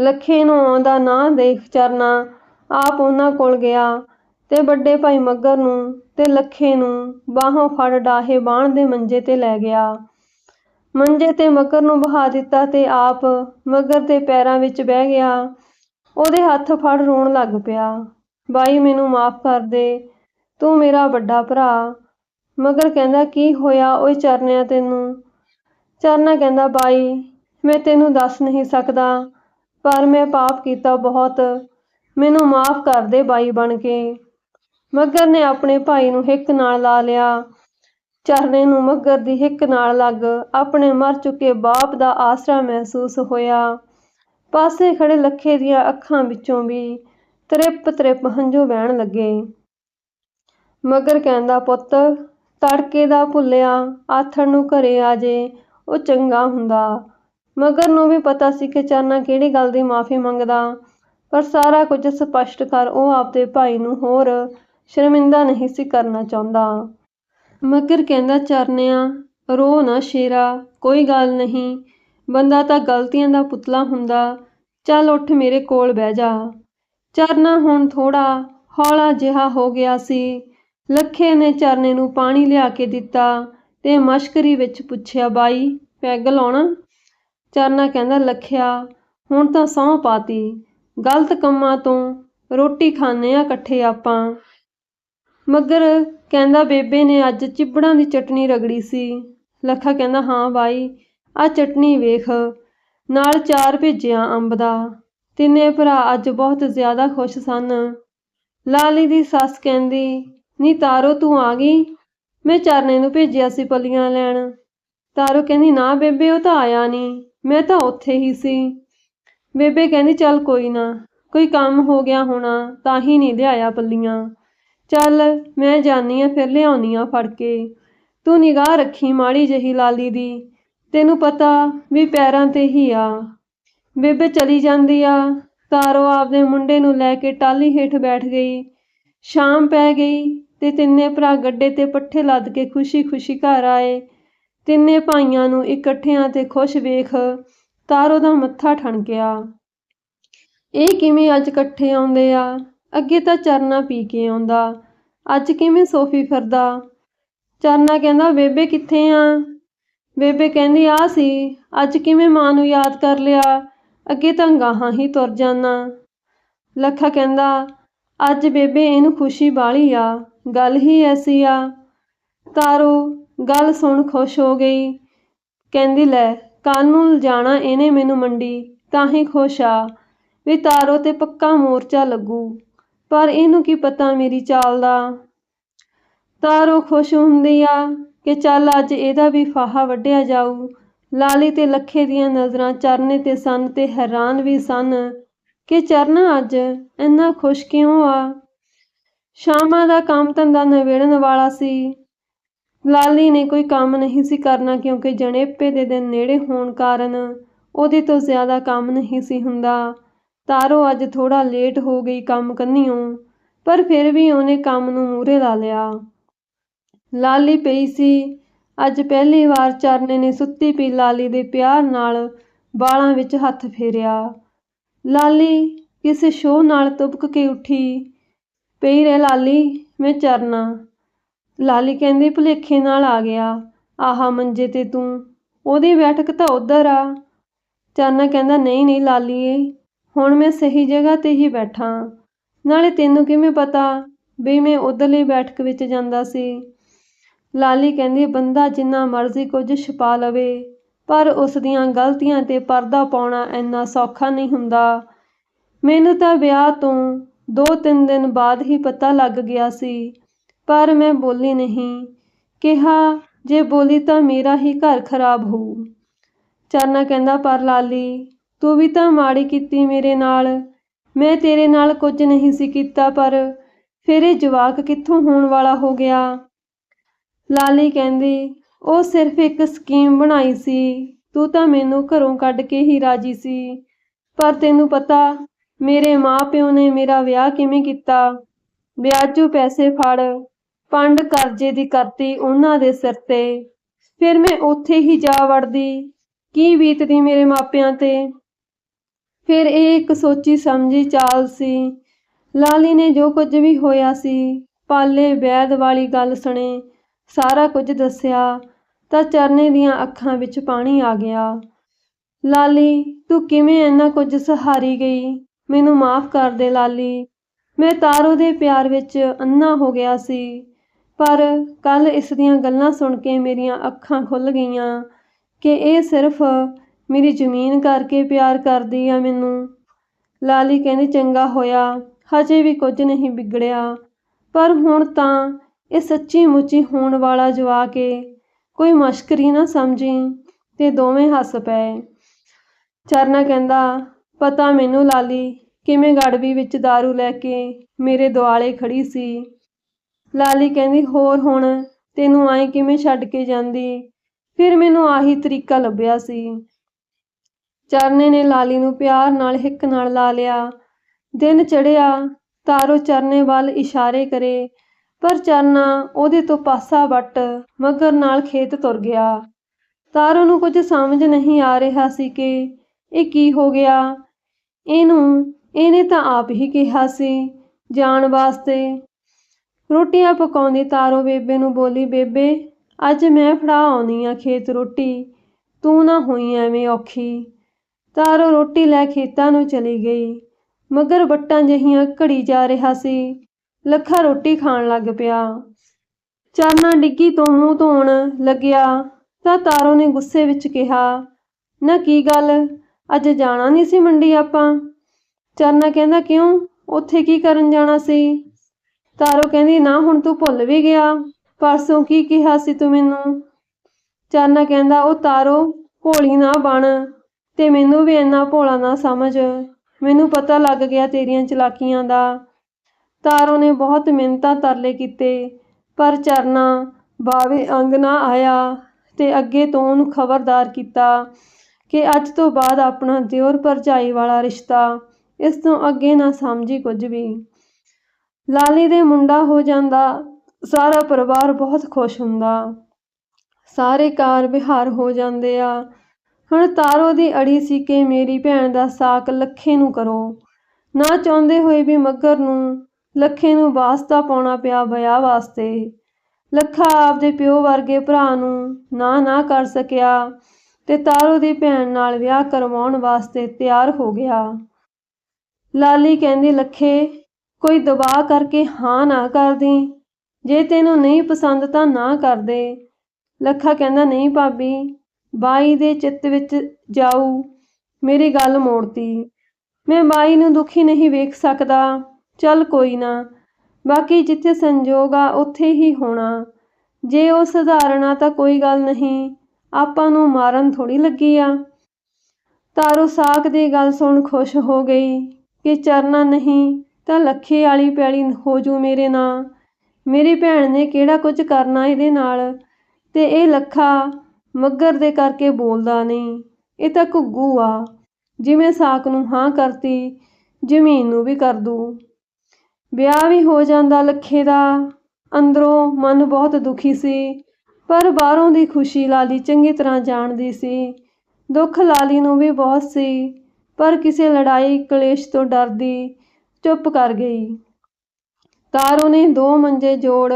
ਲੱਖੇ ਨੂੰ ਆਉਂਦਾ ਨਾ ਦੇਖ ਚਰਨਾ, ਆਪ ਉਹਨਾਂ ਕੋਲ ਗਿਆ ਤੇ ਵੱਡੇ ਭਾਈ ਮੱਗਰ ਨੂੰ ਤੇ ਲੱਖੇ ਨੂੰ ਬਾਹੋਂ ਫੜ ਡਾਹੇ ਬਾਣ ਦੇ ਮੰਜੇ ਤੇ ਲੈ ਗਿਆ। ਮੰਜੇ ਤੇ ਮੱਗਰ ਨੂੰ ਬਹਾ ਦਿੱਤਾ ਤੇ ਆਪ ਮੱਗਰ ਦੇ ਪੈਰਾਂ ਵਿੱਚ ਬਹਿ ਗਿਆ। ਉਹਦੇ ਹੱਥ ਫੜ ਰੋਣ ਲੱਗ ਪਿਆ। ਬਾਈ, ਮੈਨੂੰ ਮਾਫ ਕਰ ਦੇ। ਤੂੰ ਮੇਰਾ ਵੱਡਾ ਭਰਾ। ਮਗਰ ਕਹਿੰਦਾ, ਕੀ ਹੋਇਆ? ਓਏ ਚਰਨਿਆ ਤੈਨੂੰ। ਚਰਨਾ ਕਹਿੰਦਾ, ਬਾਈ, ਮੈਂ ਤੈਨੂੰ ਦੱਸ ਨਹੀਂ ਸਕਦਾ, ਪਰ ਮੈਂ ਪਾਪ ਕੀਤਾ ਬਹੁਤ। ਮੈਨੂੰ ਮਾਫ ਕਰ ਦੇ ਬਾਈ ਬਣ ਕੇ। ਮਗਰ ਨੇ ਆਪਣੇ ਭਾਈ ਨੂੰ ਹਿੱਕ ਨਾਲ ਲਾ ਲਿਆ। ਚਰਨੇ ਨੂੰ ਮੱਗਰ ਦੀ ਹਿੱਕ ਨਾਲ ਲੱਗ ਆਪਣੇ ਮਰ ਚੁੱਕੇ ਬਾਪ ਦਾ ਆਸਰਾ ਮਹਿਸੂਸ ਹੋਇਆ। ਪਾਸੇ ਖੜੇ ਲੱਖੇ ਦੀਆਂ ਅੱਖਾਂ ਵਿੱਚੋਂ ਵੀ ਤ੍ਰਿਪ ਤ੍ਰਿਪ ਹੰਝੂ ਵਹਿਣ ਲੱਗੇ। ਮਗਰ ਕਹਿੰਦਾ, ਪੁੱਤ, ਤੜਕੇ ਦਾ ਭੁੱਲਿਆ, ਆਥਣ ਨੂੰ ਘਰੇ ਆ ਜੇ, ਉਹ ਚੰਗਾ ਹੁੰਦਾ। ਮਗਰ ਨੂੰ ਵੀ ਪਤਾ ਸੀ ਕਿ ਚਰਨਾ ਕਿਹੜੀ ਗੱਲ ਦੀ ਮਾਫੀ ਮੰਗਦਾ, ਪਰ ਸਾਰਾ ਕੁਝ ਸਪਸ਼ਟ ਕਰ ਉਹ ਆਪਦੇ ਭਾਈ ਨੂੰ ਹੋਰ ਸ਼ਰਮਿੰਦਾ ਨਹੀਂ ਸੀ ਕਰਨਾ ਚਾਹੁੰਦਾ। ਮਗਰ ਕਹਿੰਦਾ, ਚਰਨਿਆ, ਰੋ ਨਾ ਸ਼ੇਰਾ, ਕੋਈ ਗੱਲ ਨਹੀਂ। ਬੰਦਾ ਤਾਂ ਗਲਤੀਆਂ ਦਾ ਪੁਤਲਾ ਹੁੰਦਾ। ਚੱਲ ਉੱਠ ਮੇਰੇ ਕੋਲ ਬਹਿ ਜਾ। ਚਰਨਾ ਹੁਣ ਥੋੜਾ ਹੌਲਾ ਜਿਹਾ ਹੋ ਗਿਆ ਸੀ। ਲੱਖੇ ਨੇ ਚਰਨੇ ਨੂੰ ਪਾਣੀ ਲਿਆ ਕੇ ਦਿੱਤਾ ਤੇ ਮਸ਼ਕਰੀ ਵਿੱਚ ਪੁੱਛਿਆ, ਬਾਈ, ਪੈਗ ਲਾਉਣਾ? ਚਰਨਾ ਕਹਿੰਦਾ, ਲੱਖਿਆ, ਹੁਣ ਤਾਂ ਸਹੁੰ ਪਾਤੀ। ਗਲਤ ਕੰਮਾਂ ਤੋਂ ਰੋਟੀ ਖਾਂਦੇ ਆ ਇਕੱਠੇ ਆਪਾਂ। ਮਗਰ ਕਹਿੰਦਾ, ਬੇਬੇ ਨੇ ਅੱਜ ਚਿਬੜਾਂ ਦੀ ਚਟਨੀ ਰਗੜੀ ਸੀ। ਲੱਖਾ ਕਹਿੰਦਾ, ਹਾਂ ਬਾਈ ਆ ਚਟਣੀ ਵੇਖ। ਨਾਲ ਚਾਰ ਭੇਜਿਆ ਅੰਬ ਦਾ। ਤਿੰਨੇ ਭਰਾ ਅੱਜ ਬਹੁਤ ਜ਼ਿਆਦਾ ਖੁਸ਼ ਸਨ। ਲਾਲੀ ਦੀ ਸੱਸ ਕਹਿੰਦੀ, ਨੀ ਤਾਰੋ, ਤੂੰ ਆ ਗਈ? ਮੈਂ ਚਰਨੇ ਨੂੰ ਭੇਜਿਆ ਸੀ ਪੱਲੀਆਂ ਲੈਣ। ਤਾਰੋ ਕਹਿੰਦੀ, ਨਾ ਬੇਬੇ, ਉਹ ਤਾਂ ਆਇਆ ਨਹੀਂ ਮੈਂ ਤਾਂ ਉੱਥੇ ਹੀ ਸੀ। ਬੇਬੇ ਕਹਿੰਦੀ, ਚੱਲ ਕੋਈ ਨਾ, ਕੋਈ ਕੰਮ ਹੋ ਗਿਆ ਹੋਣਾ, ਤਾਂ ਹੀ ਨਹੀਂ ਲਿਆਇਆ ਪੱਲੀਆਂ। ਚੱਲ ਮੈਂ ਜਾਨੀ ਆ ਫਿਰ ਲਿਆਉਣੀ ਆ ਫੜ ਕੇ। ਤੂੰ ਨਿਗਾਹ ਰੱਖੀ ਮਾੜੀ ਜਹੀ ਲਾਲੀ ਦੀ। ਤੈਨੂੰ ਪਤਾ ਵੀ ਪੈਰਾਂ ਤੇ ਹੀ ਆ। ਬੇਬੇ ਚਲੀ ਜਾਂਦੀ ਆ। ਤਾਰੋ ਆਪਦੇ ਮੁੰਡੇ ਨੂੰ ਲੈ ਕੇ ਟਾਲੀ ਹੇਠ ਬੈਠ ਗਈ। ਸ਼ਾਮ ਪੈ ਗਈ ਤੇ ਤਿੰਨੇ ਭਰਾ ਗੱਡੇ ਤੇ ਪੱਠੇ ਲੱਦ ਕੇ ਖੁਸ਼ੀ-ਖੁਸ਼ੀ ਘਰ ਆਏ। ਤਿੰਨੇ ਭਾਈਆਂ ਨੂੰ ਇਕੱਠਿਆਂ ਤੇ ਖੁਸ਼ ਵੇਖ ਤਾਰੋ ਦਾ ਮੱਥਾ ਠਣਕਿਆ। ਇਹ ਕਿਵੇਂ ਅੱਜ ਇਕੱਠੇ ਆਉਂਦੇ ਆ? ਅੱਗੇ ਤਾਂ ਚਰਨਾ ਪੀ ਕੇ ਆਉਂਦਾ। ਅੱਜ ਕਿਵੇਂ ਸੋਫੀ ਫਿਰਦਾ? ਚਰਨਾ ਕਹਿੰਦਾ, ਬੇਬੇ ਕਿੱਥੇ ਆ? ਬੇਬੇ ਕਹਿੰਦੀ, ਆ ਸੀ। ਅੱਜ ਕਿਵੇਂ ਮਾਂ ਨੂੰ ਯਾਦ ਕਰ ਲਿਆ? ਅੱਗੇ ਤਾਂ ਗਾਹਾਂ ਹੀ ਤੁਰ ਜਾਨਾ। ਲੱਖਾ ਕਹਿੰਦਾ, ਅੱਜ ਬੇਬੇ ਇਹਨੂੰ ਖੁਸ਼ੀ ਬਾਲੀ ਆ। ਗੱਲ ਹੀ ਐਸੀ ਆ। ਤਾਰੋ, ਗੱਲ ਸੁਣ, ਖੁਸ਼ ਹੋ ਗਈ। ਕਹਿੰਦੀ, ਲੈ ਕੱਲ ਨੂੰ ਜਾਣਾ ਇਹਨੇ ਮੈਨੂੰ ਮੰਡੀ, ਤਾਂ ਹੀ ਖੁਸ਼ ਆ। ਵੀ ਤਾਰੋ ਤੇ ਪੱਕਾ ਮੋਰਚਾ ਲੱਗੂ। ਪਰ ਇਹਨੂੰ ਕੀ ਪਤਾ ਮੇਰੀ ਚਾਲ ਦਾ? ਤਾਰੋ ਖੁਸ਼ ਹੁੰਦੀ ਆ ਕਿ ਚੱਲ ਅੱਜ ਇਹਦਾ ਵੀ ਫਾਹਾ ਵੱਢਿਆ ਜਾਊ। ਲਾਲੀ ਤੇ ਲੱਖੇ ਦੀਆਂ ਨਜ਼ਰਾਂ ਚਰਨੇ ਤੇ ਸਨ ਤੇ ਹੈਰਾਨ ਵੀ ਸਨ ਕਿ ਚਰਨਾ ਅੱਜ ਇੰਨਾ ਖੁਸ਼ ਕਿਉਂ ਆ? ਸ਼ਾਮਾਂ ਦਾ ਕੰਮ ਧੰਦਾ ਨਵੇੜਨ ਵਾਲਾ ਸੀ। ਲਾਲੀ ਨੇ ਕੋਈ ਕੰਮ ਨਹੀਂ ਸੀ ਕਰਨਾ ਕਿਉਂਕਿ ਜਣੇਪੇ ਦੇ ਦਿਨ ਨੇੜੇ ਹੋਣ ਕਾਰਨ ਉਹਦੇ ਤੋਂ ਜ਼ਿਆਦਾ ਕੰਮ ਨਹੀਂ ਸੀ ਹੁੰਦਾ। ਤਾਰੋ ਅੱਜ ਥੋੜਾ ਲੇਟ ਹੋ ਗਈ ਕੰਮ ਕੰਨੀਓ, ਪਰ ਫਿਰ ਵੀ ਉਹਨੇ ਕੰਮ ਨੂੰ ਮੂਹਰੇ ਲਾ ਲਿਆ। ਲਾਲੀ ਪਈ ਸੀ। ਅੱਜ ਪਹਿਲੀ ਵਾਰ ਚਰਨੇ ਨੇ ਸੁੱਤੀ ਪਈ ਲਾਲੀ ਦੇ ਪਿਆਰ ਨਾਲ ਬਾਲਾਂ ਵਿੱਚ ਹੱਥ ਫੇਰਿਆ। ਲਾਲੀ, ਕਿਸੇ ਸ਼ੋਅ ਨਾਲ ਤੁਪਕ ਕੇ ਉੱਠੀ? ਪਈ ਰਹਿ ਲਾਲੀ, ਮੈਂ ਚਰਨਾ। ਲਾਲੀ ਕਹਿੰਦੀ, ਭੁਲੇਖੇ ਨਾਲ ਆ ਗਿਆ। ਆਹਾ, ਮੰਜੇ ਤੇ ਤੂੰ। ਉਹਦੀ ਬੈਠਕ ਤਾਂ ਉਧਰ ਆ। ਚਰਨਾ ਕਹਿੰਦਾ, ਨਹੀਂ ਨਹੀਂ ਲਾਲੀਏ। ਹੁਣ ਮੈਂ ਸਹੀ ਜਗ੍ਹਾ ਤੇ ਹੀ ਬੈਠਾ ਨਾਲੇ ਤੈਨੂੰ ਕਿਵੇਂ ਪਤਾ ਵੀ ਮੈਂ ਉਧਰਲੀ ਬੈਠਕ ਵਿੱਚ ਜਾਂਦਾ ਸੀ? ਲਾਲੀ ਕਹਿੰਦੀ, ਬੰਦਾ ਜਿੰਨਾ ਮਰਜ਼ੀ ਕੁਝ ਛਪਾ ਲਵੇ, ਪਰ ਉਸ ਦੀਆਂ ਗਲਤੀਆਂ ਤੇ ਪਰਦਾ ਪਾਉਣਾ ਇੰਨਾ ਸੌਖਾ ਨਹੀਂ ਹੁੰਦਾ। ਮੈਨੂੰ ਤਾਂ ਵਿਆਹ ਤੋਂ ਦੋ ਤਿੰਨ ਦਿਨ ਬਾਅਦ ਹੀ ਪਤਾ ਲੱਗ ਗਿਆ ਸੀ, ਪਰ ਮੈਂ ਬੋਲੀ ਨਹੀਂ। ਕਿਹਾ, ਜੇ ਬੋਲੀ ਤਾਂ ਮੇਰਾ ਹੀ ਘਰ ਖਰਾਬ ਹੋਊ। ਚਰਨਾ ਕਹਿੰਦਾ, ਪਰ ਲਾਲੀ ਤੂੰ ਵੀ ਤਾਂ ਮਾੜੀ ਕੀਤੀ ਮੇਰੇ ਨਾਲ। ਮੈਂ ਤੇਰੇ ਨਾਲ ਕੁਝ ਨਹੀਂ ਸੀ ਕੀਤਾ, ਪਰ ਫਿਰ ਇਹ ਜਵਾਕ ਕਿੱਥੋਂ ਹੋਣ ਵਾਲਾ ਹੋ ਗਿਆ? ਲਾਲੀ ਕਹਿੰਦੀ, ਉਹ ਸਿਰਫ ਇੱਕ ਸਕੀਮ ਬਣਾਈ ਸੀ। ਤੂੰ ਤਾਂ ਮੈਨੂੰ ਘਰੋਂ ਕੱਢ ਕੇ ਹੀ ਰਾਜੀ ਸੀ। ਪਰ ਤੈਨੂੰ ਪਤਾ, ਮੇਰੇ ਮਾਪਿਓ ਨੇ ਮੇਰਾ ਵਿਆਹ ਕਿਵੇਂ ਕੀਤਾ? ਵਿਆਜੂ ਪੈਸੇ ਫੜ, ਪੰਡ ਕਰਜ਼ੇ ਦੀ ਕਰਤੀ ਉਹਨਾਂ ਦੇ ਸਿਰ ਤੇ। ਫਿਰ ਮੈਂ ਉੱਥੇ ਹੀ ਜਾ ਵੜਦੀ। ਕੀ ਬੀਤਦੀ ਮੇਰੇ ਮਾਪਿਆਂ ਤੇ? ਫਿਰ ਇਹ ਇੱਕ ਸੋਚੀ ਸਮਝੀ ਚਾਲ ਸੀ। ਲਾਲੀ ਨੇ ਜੋ ਕੁਝ ਵੀ ਹੋਇਆ ਸੀ, ਪਾਲੇ ਵੈਦ ਵਾਲੀ ਗੱਲ ਸੁਣੇ, ਸਾਰਾ ਕੁਝ ਦੱਸਿਆ, ਤਾਂ ਚਰਨੇ ਦੀਆਂ ਅੱਖਾਂ ਵਿੱਚ ਪਾਣੀ ਆ ਗਿਆ। ਲਾਲੀ, ਤੂੰ ਕਿਵੇਂ ਇੰਨਾ ਕੁਝ ਸਹਾਰੀ ਗਈ? ਮੈਨੂੰ ਮਾਫ ਕਰ ਦੇ ਲਾਲੀ। ਮੈਂ ਤਾਰੋ ਦੇ ਪਿਆਰ ਵਿੱਚ ਅੰਨਾ ਹੋ ਗਿਆ ਸੀ, ਪਰ ਕੱਲ ਇਸ ਦੀਆਂ ਗੱਲਾਂ ਸੁਣ ਕੇ ਮੇਰੀਆਂ ਅੱਖਾਂ ਖੁੱਲ ਗਈਆਂ ਕਿ ਇਹ ਸਿਰਫ ਮੇਰੀ ਜ਼ਮੀਨ ਕਰਕੇ ਪਿਆਰ ਕਰਦੀ ਆ ਮੈਨੂੰ। ਲਾਲੀ ਕਹਿੰਦੀ, ਚੰਗਾ ਹੋਇਆ, ਹਜੇ ਵੀ ਕੁਝ ਨਹੀਂ ਵਿਗੜਿਆ। ਪਰ ਹੁਣ ਤਾਂ ਇਹ ਸੱਚੀ ਮੁੱਚੀ ਹੋਣ ਵਾਲਾ ਜਵਾ ਕੇ ਕੋਈ ਮਸ਼ਕਰੀ ਨਾ ਸਮਝੀ ਤੇ ਦੋਵੇਂ ਹੱਸ ਪਏ। ਚਰਨਾ ਕਹਿੰਦਾ, ਪਤਾ ਮੈਨੂੰ ਲਾਲੀ, ਕਿਵੇਂ ਗੜਵੀ ਵਿੱਚ दारू ਲੈ ਕੇ ਮੇਰੇ ਦੁਆਲੇ ਖੜੀ ਸੀ? ਲਾਲੀ ਕਹਿੰਦੀ, ਹੋਰ ਹੁਣ ਤੈਨੂੰ ਆਏ ਕਿਵੇਂ ਛੱਡ ਕੇ ਜਾਂਦੀ? ਫਿਰ ਮੈਨੂੰ ਆਹੀ ਤਰੀਕਾ ਲੱਭਿਆ ਸੀ। ਚਰਨੇ ਨੇ ਲਾਲੀ ਨੂੰ ਪਿਆਰ ਨਾਲ ਹਿੱਕ ਨਾਲ ਲਾ ਲਿਆ। ਦਿਨ ਚੜਿਆ ਤਾਰੋ ਚਰਨੇ ਵੱਲ ਇਸ਼ਾਰੇ ਕਰੇ, ਪਰ ਚਰਨਾ ਉਹਦੇ ਤੋਂ ਪਾਸਾ ਵੱਟ, ਮਗਰ ਨਾਲ ਖੇਤ ਤੁਰ ਗਿਆ। ਤਾਰੋ ਨੂੰ ਕੁਝ ਸਮਝ ਨਹੀਂ ਆ ਰਿਹਾ ਸੀ ਕਿ ਇਹ ਕੀ ਹੋ ਗਿਆ। ਇਹਨੂੰ, ਇਹਨੇ ਤਾਂ ਆਪ ਹੀ ਕਿਹਾ ਸੀ, ਜਾਣ ਵਾਸਤੇ। ਰੋਟੀਆਂ ਪਕਾਉਂਦੀ ਤਾਰੋ ਬੇਬੇ ਨੂੰ ਬੋਲੀ, ਬੇਬੇ, ਅੱਜ ਮੈਂ ਫੜਾ ਆਉਣੀ ਆ ਖੇਤ ਰੋਟੀ। ਤੂੰ ਨਾ ਹੋਈ ਐਵੇਂ ਔਖੀ। ਤਾਰੋ ਰੋਟੀ ਲੈ ਖੇਤਾਂ ਨੂੰ ਚਲੀ ਗਈ। ਮਗਰ ਵੱਟਾਂ ਜਿਹੀਆਂ ਘੜੀ ਜਾ ਰਿਹਾ ਸੀ। ਲੱਖਾ ਰੋਟੀ ਖਾਣ ਲੱਗ ਪਿਆ। ਚਾਨਾ ਡਿੱਗੀ ਤੋਂ ਮੂੰਹ ਧੋਣ ਲੱਗਿਆ ਤਾਂ ਤਾਰੋ ਨੇ ਗੁੱਸੇ ਵਿੱਚ ਕਿਹਾ, ਨਾ ਕੀ ਗੱਲ? ਅੱਜ ਜਾਣਾ ਨਹੀਂ ਸੀ ਮੰਡੀ ਆਪਾਂ? ਚਾਨਾ ਕਹਿੰਦਾ, ਕਿਉਂ? ਉੱਥੇ ਕੀ ਕਰਨ ਜਾਣਾ ਸੀ? ਤਾਰੋ ਕਹਿੰਦੀ, ਨਾ, ਹੁਣ ਤੂੰ ਭੁੱਲ ਵੀ ਗਿਆ। ਪਰਸੋਂ ਕੀ ਕਿਹਾ ਸੀ ਤੂੰ ਮੈਨੂੰ? ਚਾਨਾ ਕਹਿੰਦਾ, ਉਹ ਤਾਰੋ ਭੋਲੀ ਨਾ ਬਣ। ਤੇ ਮੈਨੂੰ ਵੀ ਇੰਨਾ ਭੋਲਾ ਨਾ ਸਮਝ। ਮੈਨੂੰ ਪਤਾ ਲੱਗ ਗਿਆ ਤੇਰੀਆਂ ਚਲਾਕੀਆਂ ਦਾ। ਤਾਰੋ ਨੇ ਬਹੁਤ ਮਿਹਨਤਾਂ ਤਰਲੇ ਕੀਤੇ, ਪਰ ਚਰਨਾ ਬਾਵੇ ਅੰਗ ਨਾ ਆਇਆ ਤੇ ਅੱਗੇ ਤੋਂ ਉਹਨੂੰ ਖਬਰਦਾਰ ਕੀਤਾ ਕਿ ਅੱਜ ਤੋਂ ਬਾਅਦ ਆਪਣਾ ਦਿਓਰ ਭਰਜਾਈ ਵਾਲਾ ਰਿਸ਼ਤਾ ਇਸ ਤੋਂ ਅੱਗੇ ਨਾ ਸਮਝੀ ਕੁਝ ਵੀ। ਲਾਲੀ ਦੇ ਮੁੰਡਾ ਹੋ ਜਾਂਦਾ, ਸਾਰਾ ਪਰਿਵਾਰ ਬਹੁਤ ਖੁਸ਼ ਹੁੰਦਾ। ਸਾਰੇ ਕਾਰ ਵਿਹਾਰ ਹੋ ਜਾਂਦੇ ਆ। ਹੁਣ ਤਾਰੋ ਦੀ ਅੜੀ ਸੀ ਕਿ ਮੇਰੀ ਭੈਣ ਦਾ ਸਾਕ ਲੱਖੇ ਨੂੰ ਕਰੋ। ਨਾ ਚਾਹੁੰਦੇ ਹੋਏ ਵੀ ਮੱਗਰ ਨੂੰ ਲੱਖੇ ਨੂੰ ਵਾਸਤਾ ਪਾਉਣਾ ਪਿਆ ਵਿਆਹ ਵਾਸਤੇ। ਲੱਖਾ ਆਪਦੇ ਪਿਓ ਵਰਗੇ ਭਰਾ ਨੂੰ ਨਾ ਨਾ ਕਰ ਸਕਿਆ ਤੇ ਤਾਰੋ ਦੀ ਭੈਣ ਨਾਲ ਵਿਆਹ ਕਰਵਾਉਣ ਵਾਸਤੇ ਤਿਆਰ ਹੋ ਗਿਆ। ਲਾਲੀ ਕਹਿੰਦੀ, ਲੱਖੇ, ਕੋਈ ਦਬਾਅ ਕਰਕੇ ਹਾਂ ਨਾ ਕਰਦੀ। ਜੇ ਤੈਨੂੰ ਨਹੀਂ ਪਸੰਦ ਤਾਂ ਨਾ ਕਰਦੇ। ਲੱਖਾ ਕਹਿੰਦਾ, ਨਹੀਂ ਭਾਬੀ ਬਾਈ ਦੇ ਚਿੱਤ ਵਿੱਚ ਜਾਊ, ਮੇਰੀ ਗੱਲ ਮੋੜਤੀ। ਮੈਂ ਬਾਈ ਨੂੰ ਦੁਖੀ ਨਹੀਂ ਵੇਖ ਸਕਦਾ, ਚੱਲ ਕੋਈ ਨਾ। ਬਾਕੀ ਜਿੱਥੇ ਸੰਜੋਗ ਆ, ਉੱਥੇ ਹੀ ਹੋਣਾ। ਜੇ ਉਹ ਸਧਾਰਨ ਤਾਂ ਕੋਈ ਗੱਲ ਨਹੀਂ, ਆਪਾਂ ਨੂੰ ਮਾਰਨ ਥੋੜੀ ਲੱਗੀ ਆ। ਤਾਰੋ ਸਾਕ ਦੀ ਗੱਲ ਸੁਣ ਖੁਸ਼ ਹੋ ਗਈ ਕਿ ਚਰਨਾ ਨਹੀਂ ਤਾਂ ਲੱਖੇ ਵਾਲੀ ਪੈਲੀ ਹੋ ਜੂ ਮੇਰੇ ਨਾਂ। ਮੇਰੀ ਭੈਣ ਨੇ ਕਿਹੜਾ ਕੁਝ ਕਰਨਾ ਇਹਦੇ ਨਾਲ? ਤੇ ਇਹ ਲੱਖਾ ਮੱਗਰ ਦੇ ਕਰਕੇ ਬੋਲਦਾ ਨਹੀਂ। ਇਹ ਤਾਂ ਘੁੱਗੂ ਆ। ਜਿਵੇਂ ਸਾਕ ਨੂੰ ਹਾਂ ਕਰਤੀ ਜ਼ਮੀਨ ਨੂੰ ਵੀ ਕਰ ਦੂ। ਵਿਆਹ ਵੀ ਹੋ ਜਾਂਦਾ ਲੱਖੇ ਦਾ। ਅੰਦਰੋਂ ਮਨ ਬਹੁਤ ਦੁਖੀ ਸੀ, ਪਰ ਬਾਹਰੋਂ ਦੀ ਖੁਸ਼ੀ ਲਾਲੀ ਚੰਗੀ ਤਰ੍ਹਾਂ ਜਾਣਦੀ ਸੀ। ਦੁੱਖ ਲਾਲੀ ਨੂੰ ਵੀ ਬਹੁਤ ਸੀ, ਪਰ ਕਿਸੇ ਲੜਾਈ, ਕਲੇਸ਼ ਤੋਂ ਡਰਦੀ ਚੁੱਪ ਕਰ ਗਈ। ਤਾਰੋ ਨੇ ਦੋ ਮੰਜੇ ਜੋੜ,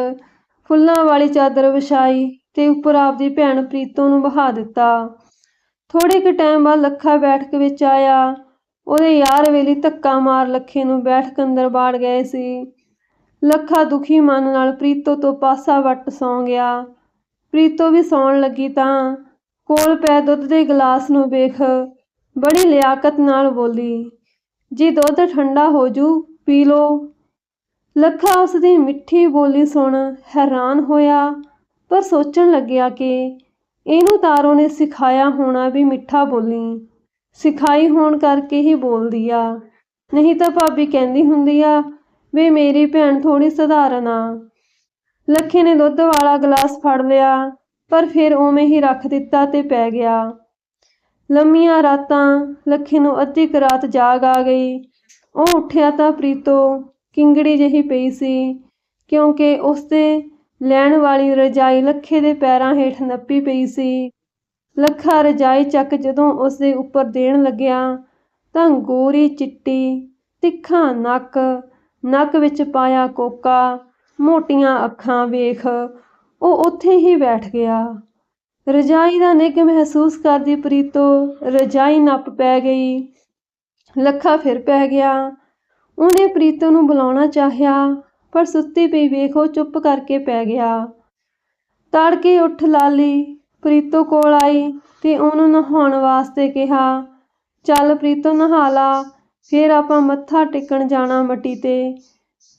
ਫੁੱਲਾਂ ਵਾਲੀ ਚਾਦਰ ਵਿਛਾਈ ਤੇ ਉੱਪਰ ਆਪਦੀ ਭੈਣ ਪ੍ਰੀਤੋ ਨੂੰ ਬਹਾ ਦਿੱਤਾ। ਥੋੜੇ ਕੁ ਟਾਈਮ ਬਾਅਦ ਲੱਖਾ ਬੈਠਕ ਵਿੱਚ ਆਇਆ। ਉਹਦੇ ਯਾਰ ਵੇਲੀ ਧੱਕਾ ਮਾਰ ਲੱਖੇ ਨੂੰ ਬੈਠਕ ਅੰਦਰ ਬਾੜ ਗਏ ਸੀ। ਲੱਖਾ ਦੁਖੀ ਮਨ ਨਾਲ ਪ੍ਰੀਤੋ ਤੋਂ ਪਾਸਾ ਵੱਟ ਸੌਂ ਗਿਆ। ਪ੍ਰੀਤੋ ਵੀ ਸੌਣ ਲੱਗੀ ਤਾਂ ਕੋਲ ਪੈ ਦੁੱਧ ਦੇ ਗਲਾਸ ਨੂੰ ਵੇਖ ਬੜੀ ਲਿਆਕਤ ਨਾਲ ਬੋਲੀ, ਜੀ ਦੁੱਧ ਠੰਡਾ ਹੋ ਜੂ, ਪੀ ਲੋ ਲੱਖਾ ਉਸ ਦੀ ਮਿੱਠੀ ਬੋਲੀ ਸੁਣ ਹੈਰਾਨ ਹੋਇਆ। ਪਰ ਸੋਚਣ ਲੱਗਿਆ ਕਿ ਇਹਨੂੰ ਤਾਰੋ ਨੇ ਸਿਖਾਇਆ ਹੋਣਾ ਵੀ ਮਿੱਠਾ ਬੋਲੀ। ਸਿਖਾਈ ਹੋਣ ਕਰਕੇ ਹੀ ਬੋਲਦੀ ਆ। ਨਹੀਂ ਤਾਂ ਭਾਬੀ ਕਹਿੰਦੀ ਹੁੰਦੀ ਆ, ਵੀ ਮੇਰੀ ਭੈਣ ਥੋੜੀ ਸਧਾਰਨ ਆ। ਲੱਖੇ ਨੇ ਦੁੱਧ ਵਾਲਾ ਗਲਾਸ ਫੜ ਲਿਆ, ਪਰ ਫਿਰ ਉਵੇਂ ਹੀ ਰੱਖ ਦਿੱਤਾ ਤੇ ਪੈ ਗਿਆ। ਲੰਮੀਆਂ ਰਾਤਾਂ ਲੱਖੇ ਨੂੰ ਅੱਧੀ ਕੁ ਰਾਤ ਜਾਗ ਆ ਗਈ। ਉਹ ਉੱਠਿਆ ਤਾਂ ਪ੍ਰੀਤੋ ਕਿੰਗੜੀ ਜਿਹੀ ਪਈ ਸੀ, ਕਿਉਂਕਿ ਉਸਦੇ ਲੈਣ ਵਾਲੀ ਰਜਾਈ ਲੱਖੇ ਦੇ ਪੈਰਾਂ ਹੇਠ ਨੱਪੀ ਪਈ ਸੀ। ਲੱਖਾ ਰਜਾਈ ਚੱਕ ਜਦੋਂ ਉਸਦੇ ਉੱਪਰ ਦੇਣ ਲੱਗਿਆ, ਤਾਂ ਗੋਰੀ ਚਿੱਟੀ, ਤਿੱਖਾ ਨੱਕ ਨੱਕ ਵਿੱਚ ਪਾਇਆ ਕੋਕਾ, ਮੋਟੀਆਂ ਅੱਖਾਂ ਵੇਖ, ਉਹ ਉੱਥੇ ਹੀ ਬੈਠ ਗਿਆ। ਰਜਾਈ ਦਾ ਨਿੱਘ ਮਹਿਸੂਸ ਕਰਦੀ ਪ੍ਰੀਤੋ ਰਜਾਈ ਨੱਪ ਪੈ ਗਈ। ਲੱਖਾ ਫਿਰ ਪੈ ਗਿਆ। ਉਹਨੇ ਪ੍ਰੀਤੋ ਨੂੰ ਬੁਲਾਉਣਾ ਚਾਹਿਆ। ਪਰ ਸੁੱਤੀ ਪਈ ਵੇਖ ਉਹ ਚੁੱਪ ਕਰਕੇ ਪੈ ਗਿਆ। ਤੜਕੇ ਉੱਠ ਲਾਲੀ, ਪ੍ਰੀਤੋ ਕੋਲ ਆਈ ਤੇ ਉਹਨੂੰ ਨਹਾਉਣ ਵਾਸਤੇ ਕਿਹਾ, ਚੱਲ ਪ੍ਰੀਤੋ, ਨਹਾ ਲਾ, ਫਿਰ ਆਪਾਂ ਮੱਥਾ ਟੇਕਣ ਜਾਣਾ ਮੱਟੀ ਤੇ।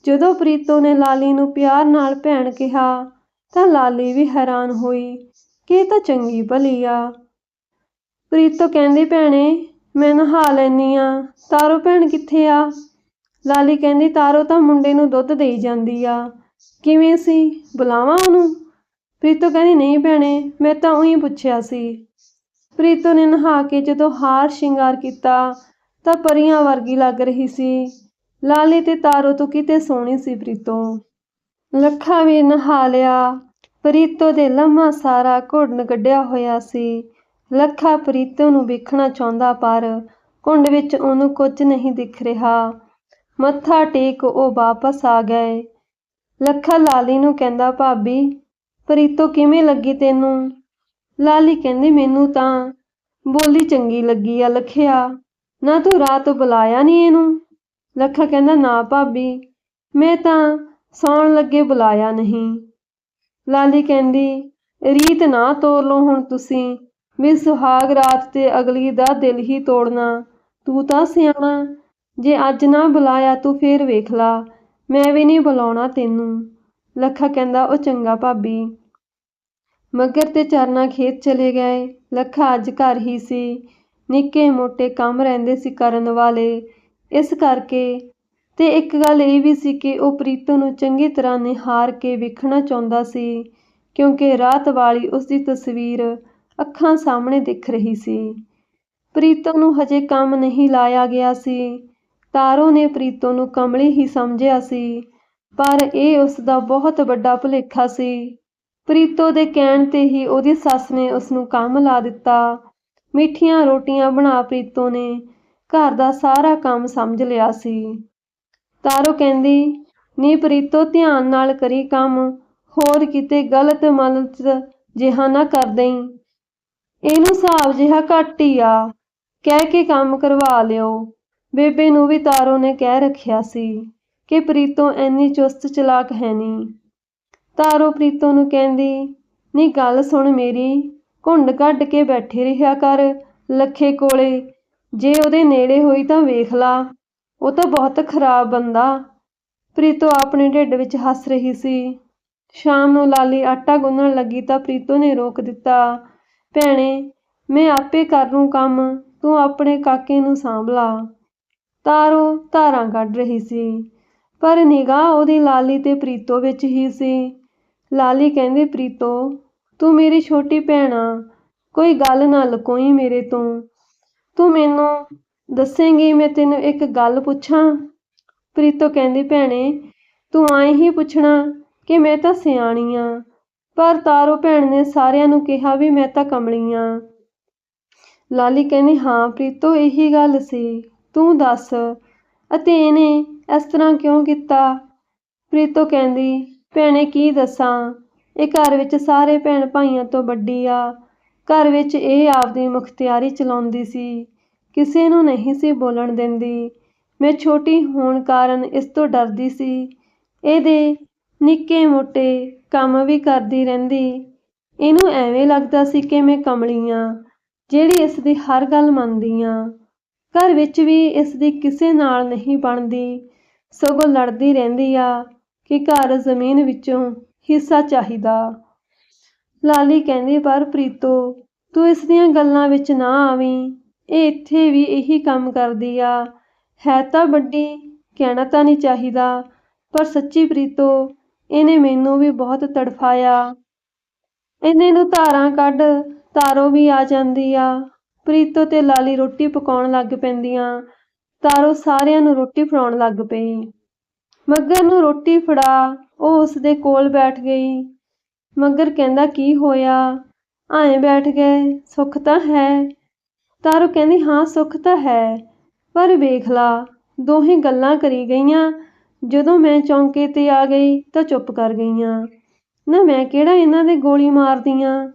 ਜਦੋਂ ਪ੍ਰੀਤੋ ਨੇ ਲਾਲੀ ਨੂੰ ਪਿਆਰ ਨਾਲ ਭੈਣ ਕਿਹਾ, ਤਾਂ ਲਾਲੀ ਵੀ ਹੈਰਾਨ ਹੋਈ, ਕਿ ਇਹ ਤਾਂ ਚੰਗੀ ਭਲੀ ਆ। ਪ੍ਰੀਤੋ ਕਹਿੰਦੀ, ਭੈਣੇ, ਮੈਂ ਨਹਾ ਲੈਨੀ ਆ। ਤਾਰੋ ਭੈਣ ਕਿੱਥੇ ਆ? ਲਾਲੀ ਕਹਿੰਦੀ, ਤਾਰੋ ਤਾਂ ਮੁੰਡੇ ਨੂੰ ਦੁੱਧ ਦੇਈ ਜਾਂਦੀ ਆ। ਕਿਵੇਂ ਸੀ? ਬੁਲਾਵਾਂ ਉਹਨੂੰ? ਪ੍ਰੀਤੋ ਕਹਿੰਦੀ, ਨਹੀਂ ਭੈਣੇ, ਮੈਂ ਤਾਂ ਉਹੀ ਪੁੱਛਿਆ ਸੀ। ਪ੍ਰੀਤੋ ਨੇ ਨਹਾ ਕੇ ਜਦੋਂ ਹਾਰ ਸ਼ਿੰਗਾਰ ਕੀਤਾ, ਤਾਂ ਪਰੀਆਂ ਵਰਗੀ ਲੱਗ ਰਹੀ ਸੀ। ਲਾਲੀ ਤੇ ਤਾਰੋ ਤੋਂ ਕਿਤੇ ਸੋਹਣੀ ਸੀ ਪ੍ਰੀਤੋ। ਲੱਖਾ ਵੀ ਨਹਾ ਲਿਆ। ਪ੍ਰੀਤੋ ਦੇ ਲੰਮਾ ਸਾਰਾ ਘੁੜਨ ਕੱਢਿਆ ਹੋਇਆ ਸੀ। ਲੱਖਾ ਪ੍ਰੀਤੋ ਨੂੰ ਵੇਖਣਾ ਚਾਹੁੰਦਾ, ਪਰ ਕੁੰਡ ਵਿੱਚ ਉਹਨੂੰ ਕੁਝ ਨਹੀਂ ਦਿਖ ਰਿਹਾ। ਮੱਥਾ ਟੇਕ, ਉਹ ਵਾਪਸ ਆ ਗਏ। ਲੱਖਾ ਲਾਲੀ ਨੂੰ ਕਹਿੰਦਾ, ਭਾਬੀ, ਪ੍ਰੀਤੋ ਕਿਵੇਂ ਲੱਗੀ ਤੈਨੂੰ? ਲਾਲੀ ਕਹਿੰਦੀ, ਮੈਨੂੰ ਤਾਂ ਬੋਲੀ ਚੰਗੀ ਲੱਗੀ ਆ, ਲਖਿਆ। ਨਾ ਤੂੰ ਰਾਤ ਬੁਲਾਇਆ ਨਹੀਂ ਇਹਨੂੰ? ਲੱਖਾ ਕਹਿੰਦਾ, ਨਾ ਭਾਬੀ, ਮੈਂ ਤਾਂ ਸੌਣ ਲੱਗੇ ਬੁਲਾਇਆ ਨਹੀਂ। ਲਾਲੀ ਕਹਿੰਦੀ, ਰੀਤ ਨਾ ਤੋੜ ਲਓ ਹੁਣ ਤੁਸੀਂ। ਵੀ ਸੁਹਾਗ ਰਾਤ ਤੇ ਅਗਲੀ ਦਾ ਦਿਲ ਹੀ ਤੋੜਨਾ। ਤੂੰ ਤਾਂ ਸਿਆਣਾ ਜੇ ਅੱਜ ਨਾ ਬੁਲਾਇਆ ਤੂੰ ਫੇਰ ਵੇਖ ਲਾ, ਮੈਂ ਵੀ ਨਹੀਂ ਬੁਲਾਉਣਾ ਤੈਨੂੰ। ਲੱਖਾ ਕਹਿੰਦਾ, ਉਹ ਚੰਗਾ ਭਾਬੀ। ਮਗਰ ਤੇ ਚਰਨਾ ਖੇਤ ਚਲੇ ਗਏ। ਲੱਖਾ ਅੱਜ ਘਰ ਹੀ ਸੀ। ਨਿੱਕੇ ਮੋਟੇ ਕੰਮ ਰਹਿੰਦੇ ਸੀ ਕਰਨ ਵਾਲੇ। ਇਸ ਕਰਕੇ ਤੇ ਇੱਕ ਗੱਲ ਇਹ ਵੀ ਸੀ ਕਿ ਉਹ ਪ੍ਰੀਤੋ ਨੂੰ ਚੰਗੀ ਤਰ੍ਹਾਂ ਨਿਹਾਰ ਕੇ ਵੇਖਣਾ ਚਾਹੁੰਦਾ ਸੀ, ਕਿਉਂਕਿ ਰਾਤ ਵਾਲੀ ਉਸ ਦੀ ਤਸਵੀਰ ਅੱਖਾਂ ਸਾਹਮਣੇ ਦਿਖ ਰਹੀ ਸੀ। ਪ੍ਰੀਤੋ ਨੂੰ ਹਜੇ ਕੰਮ ਨਹੀਂ ਲਾਇਆ ਗਿਆ ਸੀ। ਤਾਰੋ ਨੇ ਪ੍ਰੀਤੋ ਨੂੰ ਕਮਲੀ ਹੀ ਸਮਝਿਆ ਸੀ, ਪਰ ਇਹ ਉਸ ਦਾ ਬਹੁਤ ਵੱਡਾ ਭੁਲੇਖਾ ਸੀ। ਪ੍ਰੀਤੋ ਦੇ ਕਹਿਣ ਤੇ ਹੀ ਉਹਦੀ ਸੱਸ ਨੇ ਉਸ ਨੂੰ ਕੰਮ ਲਾ ਦਿੱਤਾ। ਮਿੱਠੀਆਂ ਰੋਟੀਆਂ ਬਣਾ ਪ੍ਰੀਤੋ ਨੇ, ਘਰ ਦਾ ਸਾਰਾ ਕੰਮ ਸਮਝ ਲਿਆ ਸੀ। ਤਾਰੋ ਕਹਿੰਦੀ, ਨੀ ਪ੍ਰੀਤੋ, ਧਿਆਨ ਨਾਲ ਕਰੀ ਕੰਮ, ਹੋਰ ਕਿਤੇ ਗਲਤ ਮਲਤ ਜਿਹਾ ਨਾ ਕਰ ਦੇਈ। ਇਹਨੂੰ ਹਿਸਾਬ ਜਿਹਾ ਘੱਟ ਹੀ ਆ। ਕਹਿ ਕੇ ਕੰਮ ਕਰਵਾ ਲਿਓ। ਬੇਬੇ ਨੂੰ ਵੀ ਤਾਰੋ ਨੇ ਕਹਿ ਰੱਖਿਆ ਸੀ ਕਿ ਪ੍ਰੀਤੋ ਐਨੀ ਚੁਸਤ ਚਲਾਕ ਹੈ ਨਹੀਂ। ਤਾਰੋ ਪ੍ਰੀਤੋ ਨੂੰ ਕਹਿੰਦੀ ਨਹੀਂ ਗੱਲ ਸੁਣ ਮੇਰੀ, ਘੁੰਡ ਕੱਢ ਕੇ ਬੈਠੇ ਰਿਹਾ ਕਰ ਲੱਖੇ ਕੋਲੇ। ਜੇ ਉਹਦੇ ਨੇੜੇ ਹੋਈ ਤਾਂ ਵੇਖ ਲਾ, ਉਹ ਤਾਂ ਬਹੁਤ ਖਰਾਬ ਬੰਦਾ। ਪ੍ਰੀਤੋ ਆਪਣੇ ਢਿੱਡ ਵਿੱਚ ਹੱਸ ਰਹੀ ਸੀ। ਸ਼ਾਮ ਨੂੰ ਲਾਲੀ ਆਟਾ ਗੁੰਨਣ ਲੱਗੀ ਤਾਂ ਪ੍ਰੀਤੋ ਨੇ ਰੋਕ ਦਿੱਤਾ, ਭੈਣੇ, ਮੈਂ ਆਪੇ ਕਰ ਲੂੰ ਕੰਮ, ਤੂੰ ਆਪਣੇ ਕਾਕੇ ਨੂੰ ਸਾਂਭ ਲਾ ਤਾਰੋ ਧਾਰਾਂ ਕੱਢ ਰਹੀ ਸੀ। ਪਰ ਨਿਗਾਹ ਉਹਦੀ ਲਾਲੀ ਤੇ ਪ੍ਰੀਤੋ ਵਿੱਚ ਹੀ ਸੀ। ਲਾਲੀ ਕਹਿੰਦੇ, ਪ੍ਰੀਤੋ, ਤੂੰ ਮੇਰੀ ਛੋਟੀ ਭੈਣ ਆ। ਕੋਈ ਗੱਲ ਨਾ ਲਕੋਈ ਮੇਰੇ ਤੋਂ। ਤੂੰ ਮੈਨੂੰ ਦੱਸੇਂਗੀ, ਮੈਂ ਤੈਨੂੰ ਇੱਕ ਗੱਲ ਪੁੱਛਾਂ? ਪ੍ਰੀਤੋ ਕਹਿੰਦੀ, ਭੈਣੇ, ਤੂੰ ਆਏ ਹੀ ਪੁੱਛਣਾ ਕਿ ਮੈਂ ਤਾਂ ਸਿਆਣੀ ਆ, ਪਰ ਤਾਰੋ ਭੈਣ ਨੇ ਸਾਰਿਆਂ ਨੂੰ ਕਿਹਾ ਵੀ ਮੈਂ ਤਾਂ ਕਮਲੀ ਆ। ਲਾਲੀ ਕਹਿੰਦੀ, ਹਾਂ, ਪ੍ਰੀਤੋ, ਇਹੀ ਗੱਲ ਸੀ। ਤੂੰ ਦੱਸ। ਅਤੇ ਇਹਨੇ ਇਸ ਤਰ੍ਹਾਂ ਕਿਉਂ ਕੀਤਾ? ਪ੍ਰੀਤੋ ਕਹਿੰਦੀ, ਭੈਣੇ ਕੀ ਦੱਸਾਂ? ਇਹ ਘਰ ਵਿੱਚ ਸਾਰੇ ਭੈਣ ਭਾਈਆਂ ਤੋਂ ਵੱਡੀ ਆ। ਘਰ ਵਿੱਚ ਇਹ ਆਪਦੀ ਮੁਖਤਿਆਰੀ ਚਲਾਉਂਦੀ ਸੀ। ਕਿਸੇ ਨੂੰ ਨਹੀਂ ਸੀ ਬੋਲਣ ਦਿੰਦੀ। ਮੈਂ ਛੋਟੀ ਹੋਣ ਕਾਰਨ ਇਸ ਤੋਂ ਡਰਦੀ ਸੀ। ਇਹਦੇ ਨਿੱਕੇ ਮੋਟੇ ਕੰਮ ਵੀ ਕਰਦੀ ਰਹਿੰਦੀ। ਇਹਨੂੰ ਐਵੇਂ ਲੱਗਦਾ ਸੀ ਕਿ ਮੈਂ ਕਮਲੀ ਆ, ਜਿਹੜੀ ਇਸ ਦੀ ਹਰ ਗੱਲ ਮੰਨਦੀ ਆ। ਘਰ ਵਿੱਚ ਵੀ ਇਸ ਦੀ ਕਿਸੇ ਨਾਲ ਨਹੀਂ ਬਣਦੀ। ਸਗੋਂ ਲੜਦੀ ਰਹਿੰਦੀ ਆ ਕਿ ਘਰ ਜ਼ਮੀਨ ਵਿੱਚੋਂ ਹਿੱਸਾ ਚਾਹੀਦਾ। ਲਾਲੀ ਕਹਿੰਦੀ, ਪਰ ਪ੍ਰੀਤੋ, ਤੂੰ ਇਸ ਦੀਆਂ ਗੱਲਾਂ ਵਿੱਚ ਨਾ ਆਵੀਂ। ਇਹ ਇੱਥੇ ਵੀ ਇਹੀ ਕੰਮ ਕਰਦੀ ਆ। ਹੈ ਤਾਂ ਵੱਡੀ, ਕਹਿਣਾ ਤਾਂ ਨਹੀਂ ਚਾਹੀਦਾ। ਪਰ ਸੱਚੀ ਪ੍ਰੀਤੋ, ਇਹਨੇ ਮੈਨੂੰ ਵੀ ਬਹੁਤ ਤੜਫਾਇਆ। ਇਹਨੇ ਨੂੰ ਧਾਰਾਂ ਕੱਢ, ਤਾਰੋ ਵੀ ਆ ਜਾਂਦੀ ਆ। ਪ੍ਰੀਤੋ ਤੇ ਲਾਲੀ ਰੋਟੀ ਪਕਾਉਣ ਲੱਗ ਪੈਂਦੀਆਂ। ਤਾਰੋ ਸਾਰਿਆਂ ਨੂੰ ਰੋਟੀ ਫੜਾਉਣ ਲੱਗ ਪਈ। ਮੱਗਰ ਨੂੰ ਰੋਟੀ ਫੜਾ, ਉਹ ਉਸ ਦੇ ਕੋਲ ਬੈਠ ਗਈ। ਮੱਗਰ ਕਹਿੰਦਾ, ਕੀ ਹੋਇਆ? ਆਏ ਬੈਠ ਗਏ, ਸੁੱਖ ਤਾਂ ਹੈ? ਤਾਰੋ ਕਹਿੰਦੀ, ਹਾਂ, ਸੁੱਖ ਤਾਂ ਹੈ, ਪਰ ਵੇਖ ਲਾ, ਦੋਹੇ ਗੱਲਾਂ ਕਰੀ ਗਈਆਂ। ਜਦੋਂ ਮੈਂ ਚੌਂਕੇ ਤੇ ਆ ਗਈ ਤਾਂ ਚੁੱਪ ਕਰ ਗਈਆਂ। ਨਾ ਮੈਂ ਕਿਹੜਾ ਇਹਨਾਂ ਦੇ ਗੋਲੀ ਮਾਰਦੀ ਆ?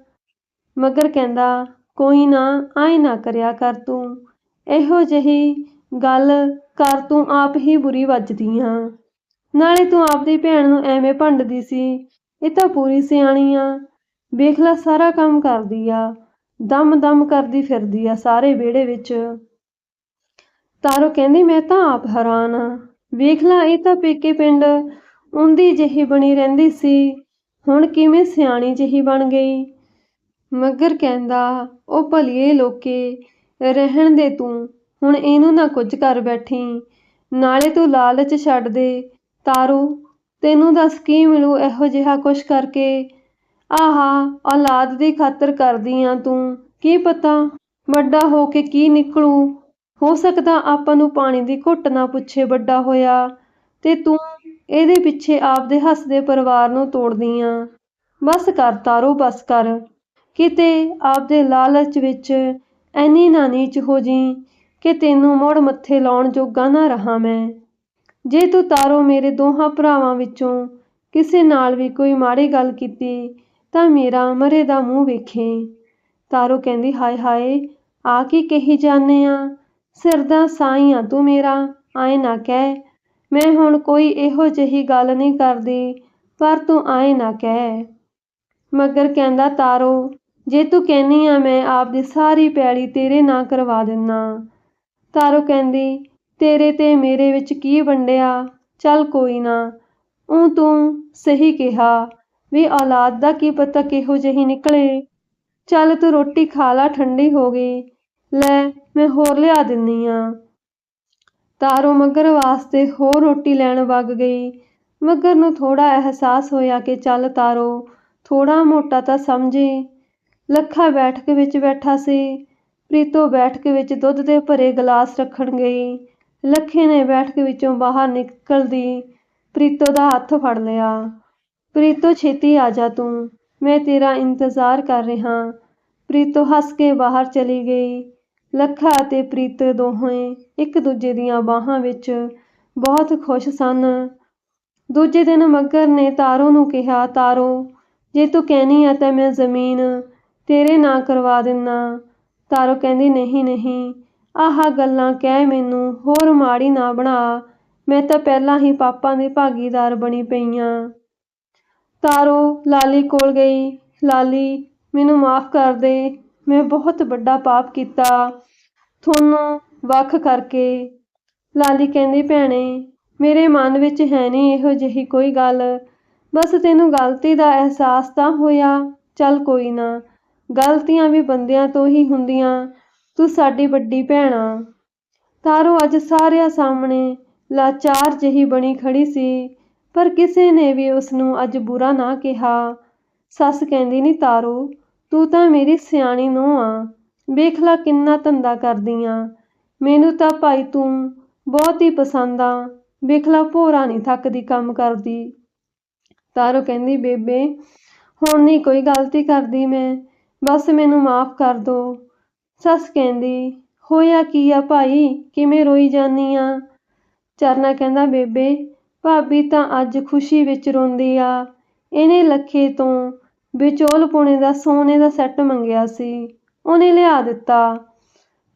ਮਗਰ ਕਹਿੰਦਾ ਕੋਈ ਨਾ ਆਏ ਨਾ ਕਰਿਆ ਕਰ ਤੂੰ। ਇਹੋ ਜਿਹੀ ਗੱਲ ਕਰ ਤੂੰ ਆਪ ਹੀ ਬੁਰੀ ਵੱਜਦੀ ਆ। ਨਾਲੇ ਤੂੰ ਆਪਦੀ ਭੈਣ ਨੂੰ ਐਵੇਂ ਭੰਡਦੀ ਸੀ। ਇਹ ਤਾਂ ਪੂਰੀ ਸਿਆਣੀ ਆ। ਵੇਖ ਲੈ ਸਾਰਾ ਕੰਮ ਕਰਦੀ ਆ। ਦਮ ਦਮ ਕਰਦੀ ਫਿਰਦੀ ਆ ਸਾਰੇ ਵਿਹੜੇ ਵਿੱਚ। ਤਾਰੋ ਕਹਿੰਦੀ, ਮੈਂ ਤਾਂ ਆਪ ਹੈਰਾਨ ਆ। ਵੇਖ ਲੈ, ਇਹ ਤਾਂ ਪੇਕੇ ਪਿੰਡ ਉਂਦੀ ਜਿਹੀ ਬਣੀ ਰਹਿੰਦੀ ਸੀ। ਹੁਣ ਕਿਵੇਂ ਸਿਆਣੀ ਜਿਹੀ ਬਣ ਗਈ? ਮੱਗਰ ਕਹਿੰਦਾ, ਉਹ ਭਲੀਏ ਲੋਕੇ, ਰਹਿਣ ਦੇ ਤੂੰ, ਹੁਣ ਇਹਨੂੰ ਨਾ ਕੁਝ ਕਰ ਬੈਠੀ। ਨਾਲੇ ਤੂੰ ਲਾਲਚ ਛੱਡ ਦੇ। ਤਾਰੂ, ਤੈਨੂੰ ਦੱਸ ਕੀ ਮਿਲੂ ਇਹੋ ਜਿਹਾ ਕੁਛ ਕਰਕੇ? ਆਹਾ, ਔਲਾਦ ਦੀ ਖਾਤਰ ਕਰਦੀ ਆ ਤੂੰ, ਕੀ ਪਤਾ? ਵੱਡਾ ਹੋ ਕੇ ਕੀ ਨਿਕਲੂ? ਹੋ ਸਕਦਾ ਆਪਾਂ ਨੂੰ ਪਾਣੀ ਦੀ ਘੁੱਟ ਨਾ ਪੁੱਛੇ ਵੱਡਾ ਹੋਇਆ, ਤੇ ਤੂੰ ਇਹਦੇ ਪਿੱਛੇ ਆਪਦੇ ਹੱਸਦੇ ਪਰਿਵਾਰ ਨੂੰ ਤੋੜਦੀ ਆ। ਬਸ ਕਰ ਤਾਰੋ, ਬਸ ਕਰ। ਕਿਤੇ ਆਪਦੇ ਲਾਲਚ ਵਿੱਚ ਐਨੀ ਨਾ ਨੀਚ ਹੋ ਜੀ ਕਿ ਤੈਨੂੰ ਮੁੜ ਮੱਥੇ ਲਾਉਣ ਜੋਗਾ ਨਾ ਰਹਾਂ ਮੈਂ। ਜੇ ਤੂੰ ਤਾਰੋ ਮੇਰੇ ਦੋਹਾਂ ਭਰਾਵਾਂ ਵਿੱਚੋਂ ਕਿਸੇ ਨਾਲ ਵੀ ਕੋਈ ਮਾੜੀ ਗੱਲ ਕੀਤੀ, ਤਾਂ ਮੇਰਾ ਮਰੇ ਦਾ ਮੂੰਹ ਵੇਖੇ। ਤਾਰੋ ਕਹਿੰਦੀ, ਹਾਏ ਹਾਏ, ਆ ਕੀ ਕਹੀ ਜਾਂਦੇ ਆ? ਸਿਰ ਦਾ ਸਾਈਂ ਆ ਤੂੰ ਮੇਰਾ, ਆਏ ਨਾ ਕਹਿ। ਮੈਂ ਹੁਣ ਕੋਈ ਇਹੋ ਜਿਹੀ ਗੱਲ ਨਹੀਂ ਕਰਦੀ, ਪਰ ਤੂੰ ਆਏ ਨਾ ਕਹਿ। ਮਗਰ ਕਹਿੰਦਾ, ਤਾਰੋ ਜੇ ਤੂੰ ਕਹਿਨੀ ਆ, ਮੈਂ ਆਪਦੀ ਸਾਰੀ ਪੈਲੀ ਤੇਰੇ ਨਾਂ ਕਰਵਾ ਦਿੰਨਾ। ਤਾਰੋ ਕਹਿੰਦੀ, ਤੇਰੇ ਤੇ ਮੇਰੇ ਵਿੱਚ ਕੀ ਵੰਡਿਆ? ਚੱਲ ਕੋਈ ਨਾ। ਉਹ ਤੂੰ ਸਹੀ ਕਿਹਾ ਵੀ ਔਲਾਦ ਦਾ ਕੀ ਪਤਾ ਕਿਹੋ ਜਿਹੀ ਨਿਕਲੇ? ਚੱਲ ਤੂੰ ਰੋਟੀ ਖਾ ਲਾ, ਠੰਡੀ ਹੋ ਗਈ। ਲੈ, ਮੈਂ ਹੋਰ ਲਿਆ ਦਿੰਨੀ ਆ। ਤਾਰੋ ਮਗਰ ਵਾਸਤੇ ਹੋਰ ਰੋਟੀ ਲੈਣ ਵਗ ਗਈ। ਮਗਰ ਨੂੰ ਥੋੜਾ ਅਹਿਸਾਸ ਹੋਇਆ ਕਿ ਚੱਲ ਤਾਰੋ ਥੋੜਾ ਮੋਟਾ ਤਾਂ ਸਮਝੇ। ਲੱਖਾ ਬੈਠਕ ਵਿੱਚ ਬੈਠਾ ਸੀ। ਪ੍ਰੀਤੋ ਬੈਠਕ ਵਿੱਚ ਦੁੱਧ ਦੇ ਭਰੇ ਗਲਾਸ ਰੱਖਣ ਗਈ। ਲੱਖੇ ਨੇ ਬੈਠਕ ਵਿੱਚੋਂ ਬਾਹਰ ਨਿਕਲਦੀ ਪ੍ਰੀਤੋ ਦਾ ਹੱਥ ਫੜ ਲਿਆ। ਪ੍ਰੀਤੋ, ਛੇਤੀ ਆ ਜਾ ਤੂੰ। ਮੈਂ ਤੇਰਾ ਇੰਤਜ਼ਾਰ ਕਰ ਰਿਹਾ ਪ੍ਰੀਤੋ ਹੱਸ ਕੇ ਬਾਹਰ ਚਲੀ ਗਈ। ਲੱਖਾ ਅਤੇ ਪ੍ਰੀਤ ਦੋਹੇ ਇੱਕ ਦੂਜੇ ਦੀਆਂ ਬਾਹਾਂ ਵਿੱਚ ਬਹੁਤ ਖੁਸ਼ ਸਨ। ਦੂਜੇ ਦਿਨ ਮੱਗਰ ਨੇ ਤਾਰੋ ਨੂੰ ਕਿਹਾ, ਤਾਰੋ, ਜੇ ਤੂੰ ਕਹਿਨੀ ਆ ਤਾਂ ਮੈਂ ਜ਼ਮੀਨ ਤੇਰੇ ਨਾਂ ਕਰਵਾ ਦਿੰਨਾ। ਤਾਰੋ ਕਹਿੰਦੀ, ਨਹੀਂ ਨਹੀਂ। ਆਹ ਗੱਲਾਂ ਕਹਿ ਮੈਨੂੰ, ਹੋਰ ਮਾੜੀ ਨਾ ਬਣਾ। ਮੈਂ ਤਾਂ ਪਹਿਲਾਂ ਹੀ ਪਾਪਾਂ ਦੀ ਭਾਗੀਦਾਰ ਬਣੀ ਪਈ ਆਂ ਤਾਰੋ ਲਾਲੀ ਕੋਲ ਗਈ। ਲਾਲੀ, ਮੈਨੂੰ ਮਾਫ ਕਰ ਦੇ। ਮੈਂ ਬਹੁਤ ਵੱਡਾ ਪਾਪ ਕੀਤਾ। ਤੁਹਾਨੂੰ ਵੱਖ ਕਰਕੇ ਲਾਲੀ ਕਹਿੰਦੀ, ਭੈਣੇ, ਮੇਰੇ ਮਨ ਵਿੱਚ ਹੈ ਨਹੀਂ ਇਹੋ ਜਿਹੀ ਕੋਈ ਗੱਲ। ਬਸ ਤੈਨੂੰ ਗਲਤੀ ਦਾ ਅਹਿਸਾਸ ਤਾਂ ਹੋਇਆ। ਚੱਲ ਕੋਈ ਨਾ। ਗਲਤੀਆਂ ਵੀ ਬੰਦਿਆਂ ਤੋਂ ਹੀ ਹੁੰਦੀਆਂ। ਤੂੰ ਸਾਡੀ ਵੱਡੀ ਭੈਣ ਆ। ਤਾਰੋ ਅੱਜ ਸਾਰਿਆਂ ਸਾਹਮਣੇ ਲਾਚਾਰ ਜਿਹੀ ਬਣੀ ਖੜੀ ਸੀ, ਪਰ ਕਿਸੇ ਨੇ ਵੀ ਉਸ ਨੂੰ ਅੱਜ ਬੁਰਾ ਨਾ ਕਿਹਾ। ਸੱਸ ਕਹਿੰਦੀ ਨਹੀਂ ਤਾਰੋ, ਤੂੰ ਤਾਂ ਮੇਰੀ ਸਿਆਣੀ ਨੂੰ ਆ। ਵੇਖ ਲੈ ਕਿੰਨਾ ਧੰਦਾ ਕਰਦੀ ਆ ਮੈਨੂੰ ਤਾਂ ਭਾਈ ਤੂੰ ਬਹੁਤ ਹੀ ਪਸੰਦ ਆ। ਵੇਖ ਲੈ ਭੋਰਾ ਨਹੀਂ ਥੱਕਦੀ ਕੰਮ ਕਰਦੀ। ਤਾਰੋ ਕਹਿੰਦੀ, ਬੇਬੇ, ਹੁਣ ਨਹੀਂ ਕੋਈ ਗਲਤੀ ਕਰਦੀ ਮੈਂ। ਬਸ ਮੈਨੂੰ ਮਾਫ ਕਰ ਦੋ। ਸੱਸ ਕਹਿੰਦੀ, ਹੋਇਆ ਕੀ ਆ ਭਾਈ? ਕਿਵੇਂ ਰੋਈ ਜਾਨੀ ਆ? ਚਰਨਾ ਕਹਿੰਦਾ, ਬੇਬੇ, ਭਾਬੀ ਤਾਂ ਅੱਜ ਖੁਸ਼ੀ ਵਿੱਚ ਰੋਂਦੀ ਆ। ਇਹਨੇ ਲੱਖੇ ਤੋਂ ਵਿਚੋਲ ਪੁਣੇ ਦਾ ਸੋਨੇ ਦਾ ਸੈੱਟ ਮੰਗਿਆ ਸੀ। ਉਹਨੇ ਲਿਆ ਦਿੱਤਾ।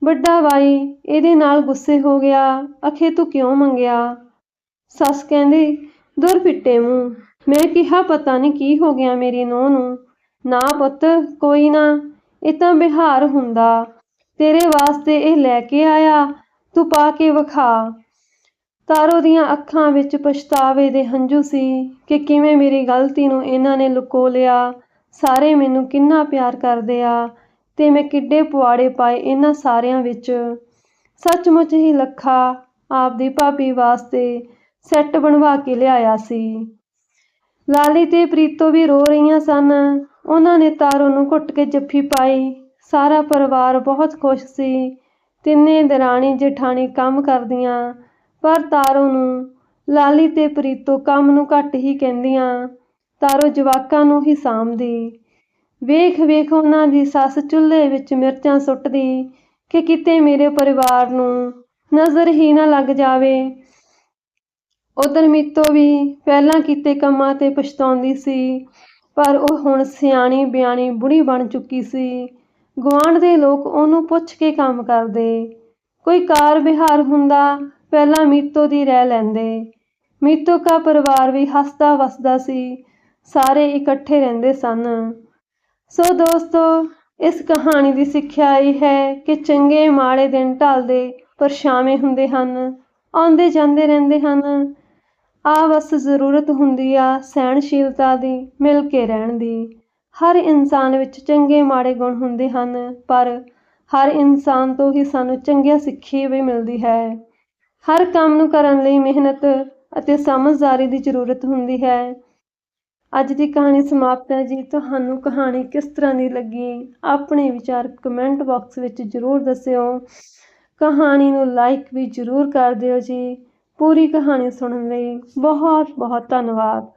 ਵੱਡਾ ਬਾਈ ਇਹਦੇ ਨਾਲ ਗੁੱਸੇ ਹੋ ਗਿਆ। ਅਖੇ, ਤੂੰ ਕਿਉਂ ਮੰਗਿਆ? ਸੱਸ ਕਹਿੰਦੀ, ਦੁਰ ਫਿੱਟੇ ਮੂੰਹ। ਮੈਂ ਕਿਹਾ, ਪਤਾ ਨਹੀਂ ਕੀ ਹੋ ਗਿਆ ਮੇਰੀ ਨੂੰਹ ਨੂੰ। ਨਾ ਪੁੱਤ, ਕੋਈ ਨਾ, ਇਹ ਤਾਂ ਬਿਹਾਰ ਹੁੰਦਾ। ਤੇਰੇ ਵਾਸਤੇ ਇਹ ਲੈ ਕੇ ਆਇਆ, ਤੂੰ ਪਾ ਕੇ ਵਿਖਾ। ਤਾਰੋ ਦੀਆਂ ਅੱਖਾਂ ਵਿੱਚ ਪਛਤਾਵੇ ਦੇ ਹੰਝੂ ਸੀ ਕਿ ਕਿਵੇਂ ਮੇਰੀ ਗਲਤੀ ਨੂੰ ਇਹਨਾਂ ਨੇ ਲੁਕੋ ਲਿਆ। ਸਾਰੇ ਮੈਨੂੰ ਕਿੰਨਾ ਪਿਆਰ ਕਰਦੇ ਆ ਤੇ ਮੈਂ ਕਿੱਡੇ ਪੁਆੜੇ ਪਾਏ ਇਹਨਾਂ ਸਾਰਿਆਂ ਵਿੱਚ। ਸੱਚਮੁੱਚ ਹੀ ਲੱਖਾ ਆਪਦੀ ਭਾਬੀ ਵਾਸਤੇ ਸੈੱਟ ਬਣਵਾ ਕੇ ਲਿਆਇਆ ਸੀ। ਲਾਲੀ ਤੇ ਪ੍ਰੀਤੋ ਵੀ ਰੋ ਰਹੀਆਂ ਸਨ। ਉਹਨਾਂ ਨੇ ਤਾਰੋ ਨੂੰ ਘੁੱਟ ਕੇ ਜੱਫੀ ਪਾਈ। ਸਾਰਾ ਪਰਿਵਾਰ ਬਹੁਤ ਖੁਸ਼ ਸੀ। ਤਿੰਨੇ ਦਰਾਣੀ ਜੇਠਾਣੀ ਕੰਮ ਕਰਦੀਆਂ, ਪਰ ਤਾਰੋ ਨੂੰ ਲਾਲੀ ਤੇ ਪ੍ਰੀਤੋ ਕੰਮ ਨੂੰ ਘੱਟ ਹੀ ਕਹਿੰਦੀਆਂ। ਤਾਰੋ ਜਵਾਕਾਂ ਨੂੰ ਹੀ ਸਾਂਭਦੀ। ਵੇਖ ਵੇਖ ਉਹਨਾਂ ਦੀ ਸੱਸ ਚੁੱਲ੍ਹੇ ਵਿੱਚ ਮਿਰਚਾਂ ਸੁੱਟਦੀ ਕਿ ਕਿਤੇ ਮੇਰੇ ਪਰਿਵਾਰ ਨੂੰ ਨਜ਼ਰ ਹੀ ਨਾ ਲੱਗ ਜਾਵੇ। ਉਧਰ ਮੀਤੋ ਵੀ ਪਹਿਲਾਂ ਕੀਤੇ ਕੰਮਾਂ ਤੇ ਪਛਤਾਉਂਦੀ ਸੀ, ਪਰ ਉਹ ਹੁਣ ਸਿਆਣੀ ਬਿਆਣੀ ਬੁੜੀ ਬਣ ਚੁੱਕੀ ਸੀ। ਗੁਆਂਢ ਦੇ ਲੋਕ ਉਹਨੂੰ ਪੁੱਛ ਕੇ ਕੰਮ ਕਰਦੇ। ਕੋਈ ਕਾਰ ਵਿਹਾਰ ਹੁੰਦਾ, ਪਹਿਲਾਂ ਮੀਤੋ ਦੀ ਰਹਿ ਲੈਂਦੇ। ਮੀਤੋ ਦਾ ਪਰਿਵਾਰ ਵੀ ਹੱਸਦਾ ਵਸਦਾ ਸੀ, ਸਾਰੇ ਇਕੱਠੇ ਰਹਿੰਦੇ ਸਨ। ਸੋ ਦੋਸਤੋ, ਇਸ ਕਹਾਣੀ ਦੀ ਸਿੱਖਿਆ ਇਹ ਹੈ ਕਿ ਚੰਗੇ ਮਾੜੇ ਦਿਨ ਢਲਦੇ ਪਰਛਾਵੇਂ ਹੁੰਦੇ ਹਨ, ਆਉਂਦੇ ਜਾਂਦੇ ਰਹਿੰਦੇ ਹਨ। ਆ ਬਸ ਜ਼ਰੂਰਤ ਹੁੰਦੀ ਆ ਸਹਿਣਸ਼ੀਲਤਾ ਦੀ, ਮਿਲ ਕੇ ਰਹਿਣ ਦੀ। ਹਰ ਇਨਸਾਨ ਵਿੱਚ ਚੰਗੇ ਮਾੜੇ ਗੁਣ ਹੁੰਦੇ ਹਨ, ਪਰ ਹਰ ਇਨਸਾਨ ਤੋਂ ਹੀ ਸਾਨੂੰ ਚੰਗੀਆਂ ਸਿੱਖੀ ਵੀ ਮਿਲਦੀ ਹੈ। ਹਰ ਕੰਮ ਨੂੰ ਕਰਨ ਲਈ ਮਿਹਨਤ ਅਤੇ ਸਮਝਦਾਰੀ ਦੀ ਜ਼ਰੂਰਤ ਹੁੰਦੀ ਹੈ। ਅੱਜ ਦੀ ਕਹਾਣੀ ਸਮਾਪਤ ਹੈ ਜੀ। ਤੁਹਾਨੂੰ ਕਹਾਣੀ ਕਿਸ ਤਰ੍ਹਾਂ ਦੀ ਲੱਗੀ? ਆਪਣੇ ਵਿਚਾਰ ਕਮੈਂਟ ਬਾਕਸ ਵਿੱਚ ਜ਼ਰੂਰ ਦੱਸਿਓ। ਕਹਾਣੀ ਨੂੰ ਲਾਈਕ ਵੀ ਜ਼ਰੂਰ ਕਰ ਦਿਓ ਜੀ। ਪੂਰੀ ਕਹਾਣੀ ਸੁਣਨ ਲਈ ਬਹੁਤ ਬਹੁਤ ਧੰਨਵਾਦ।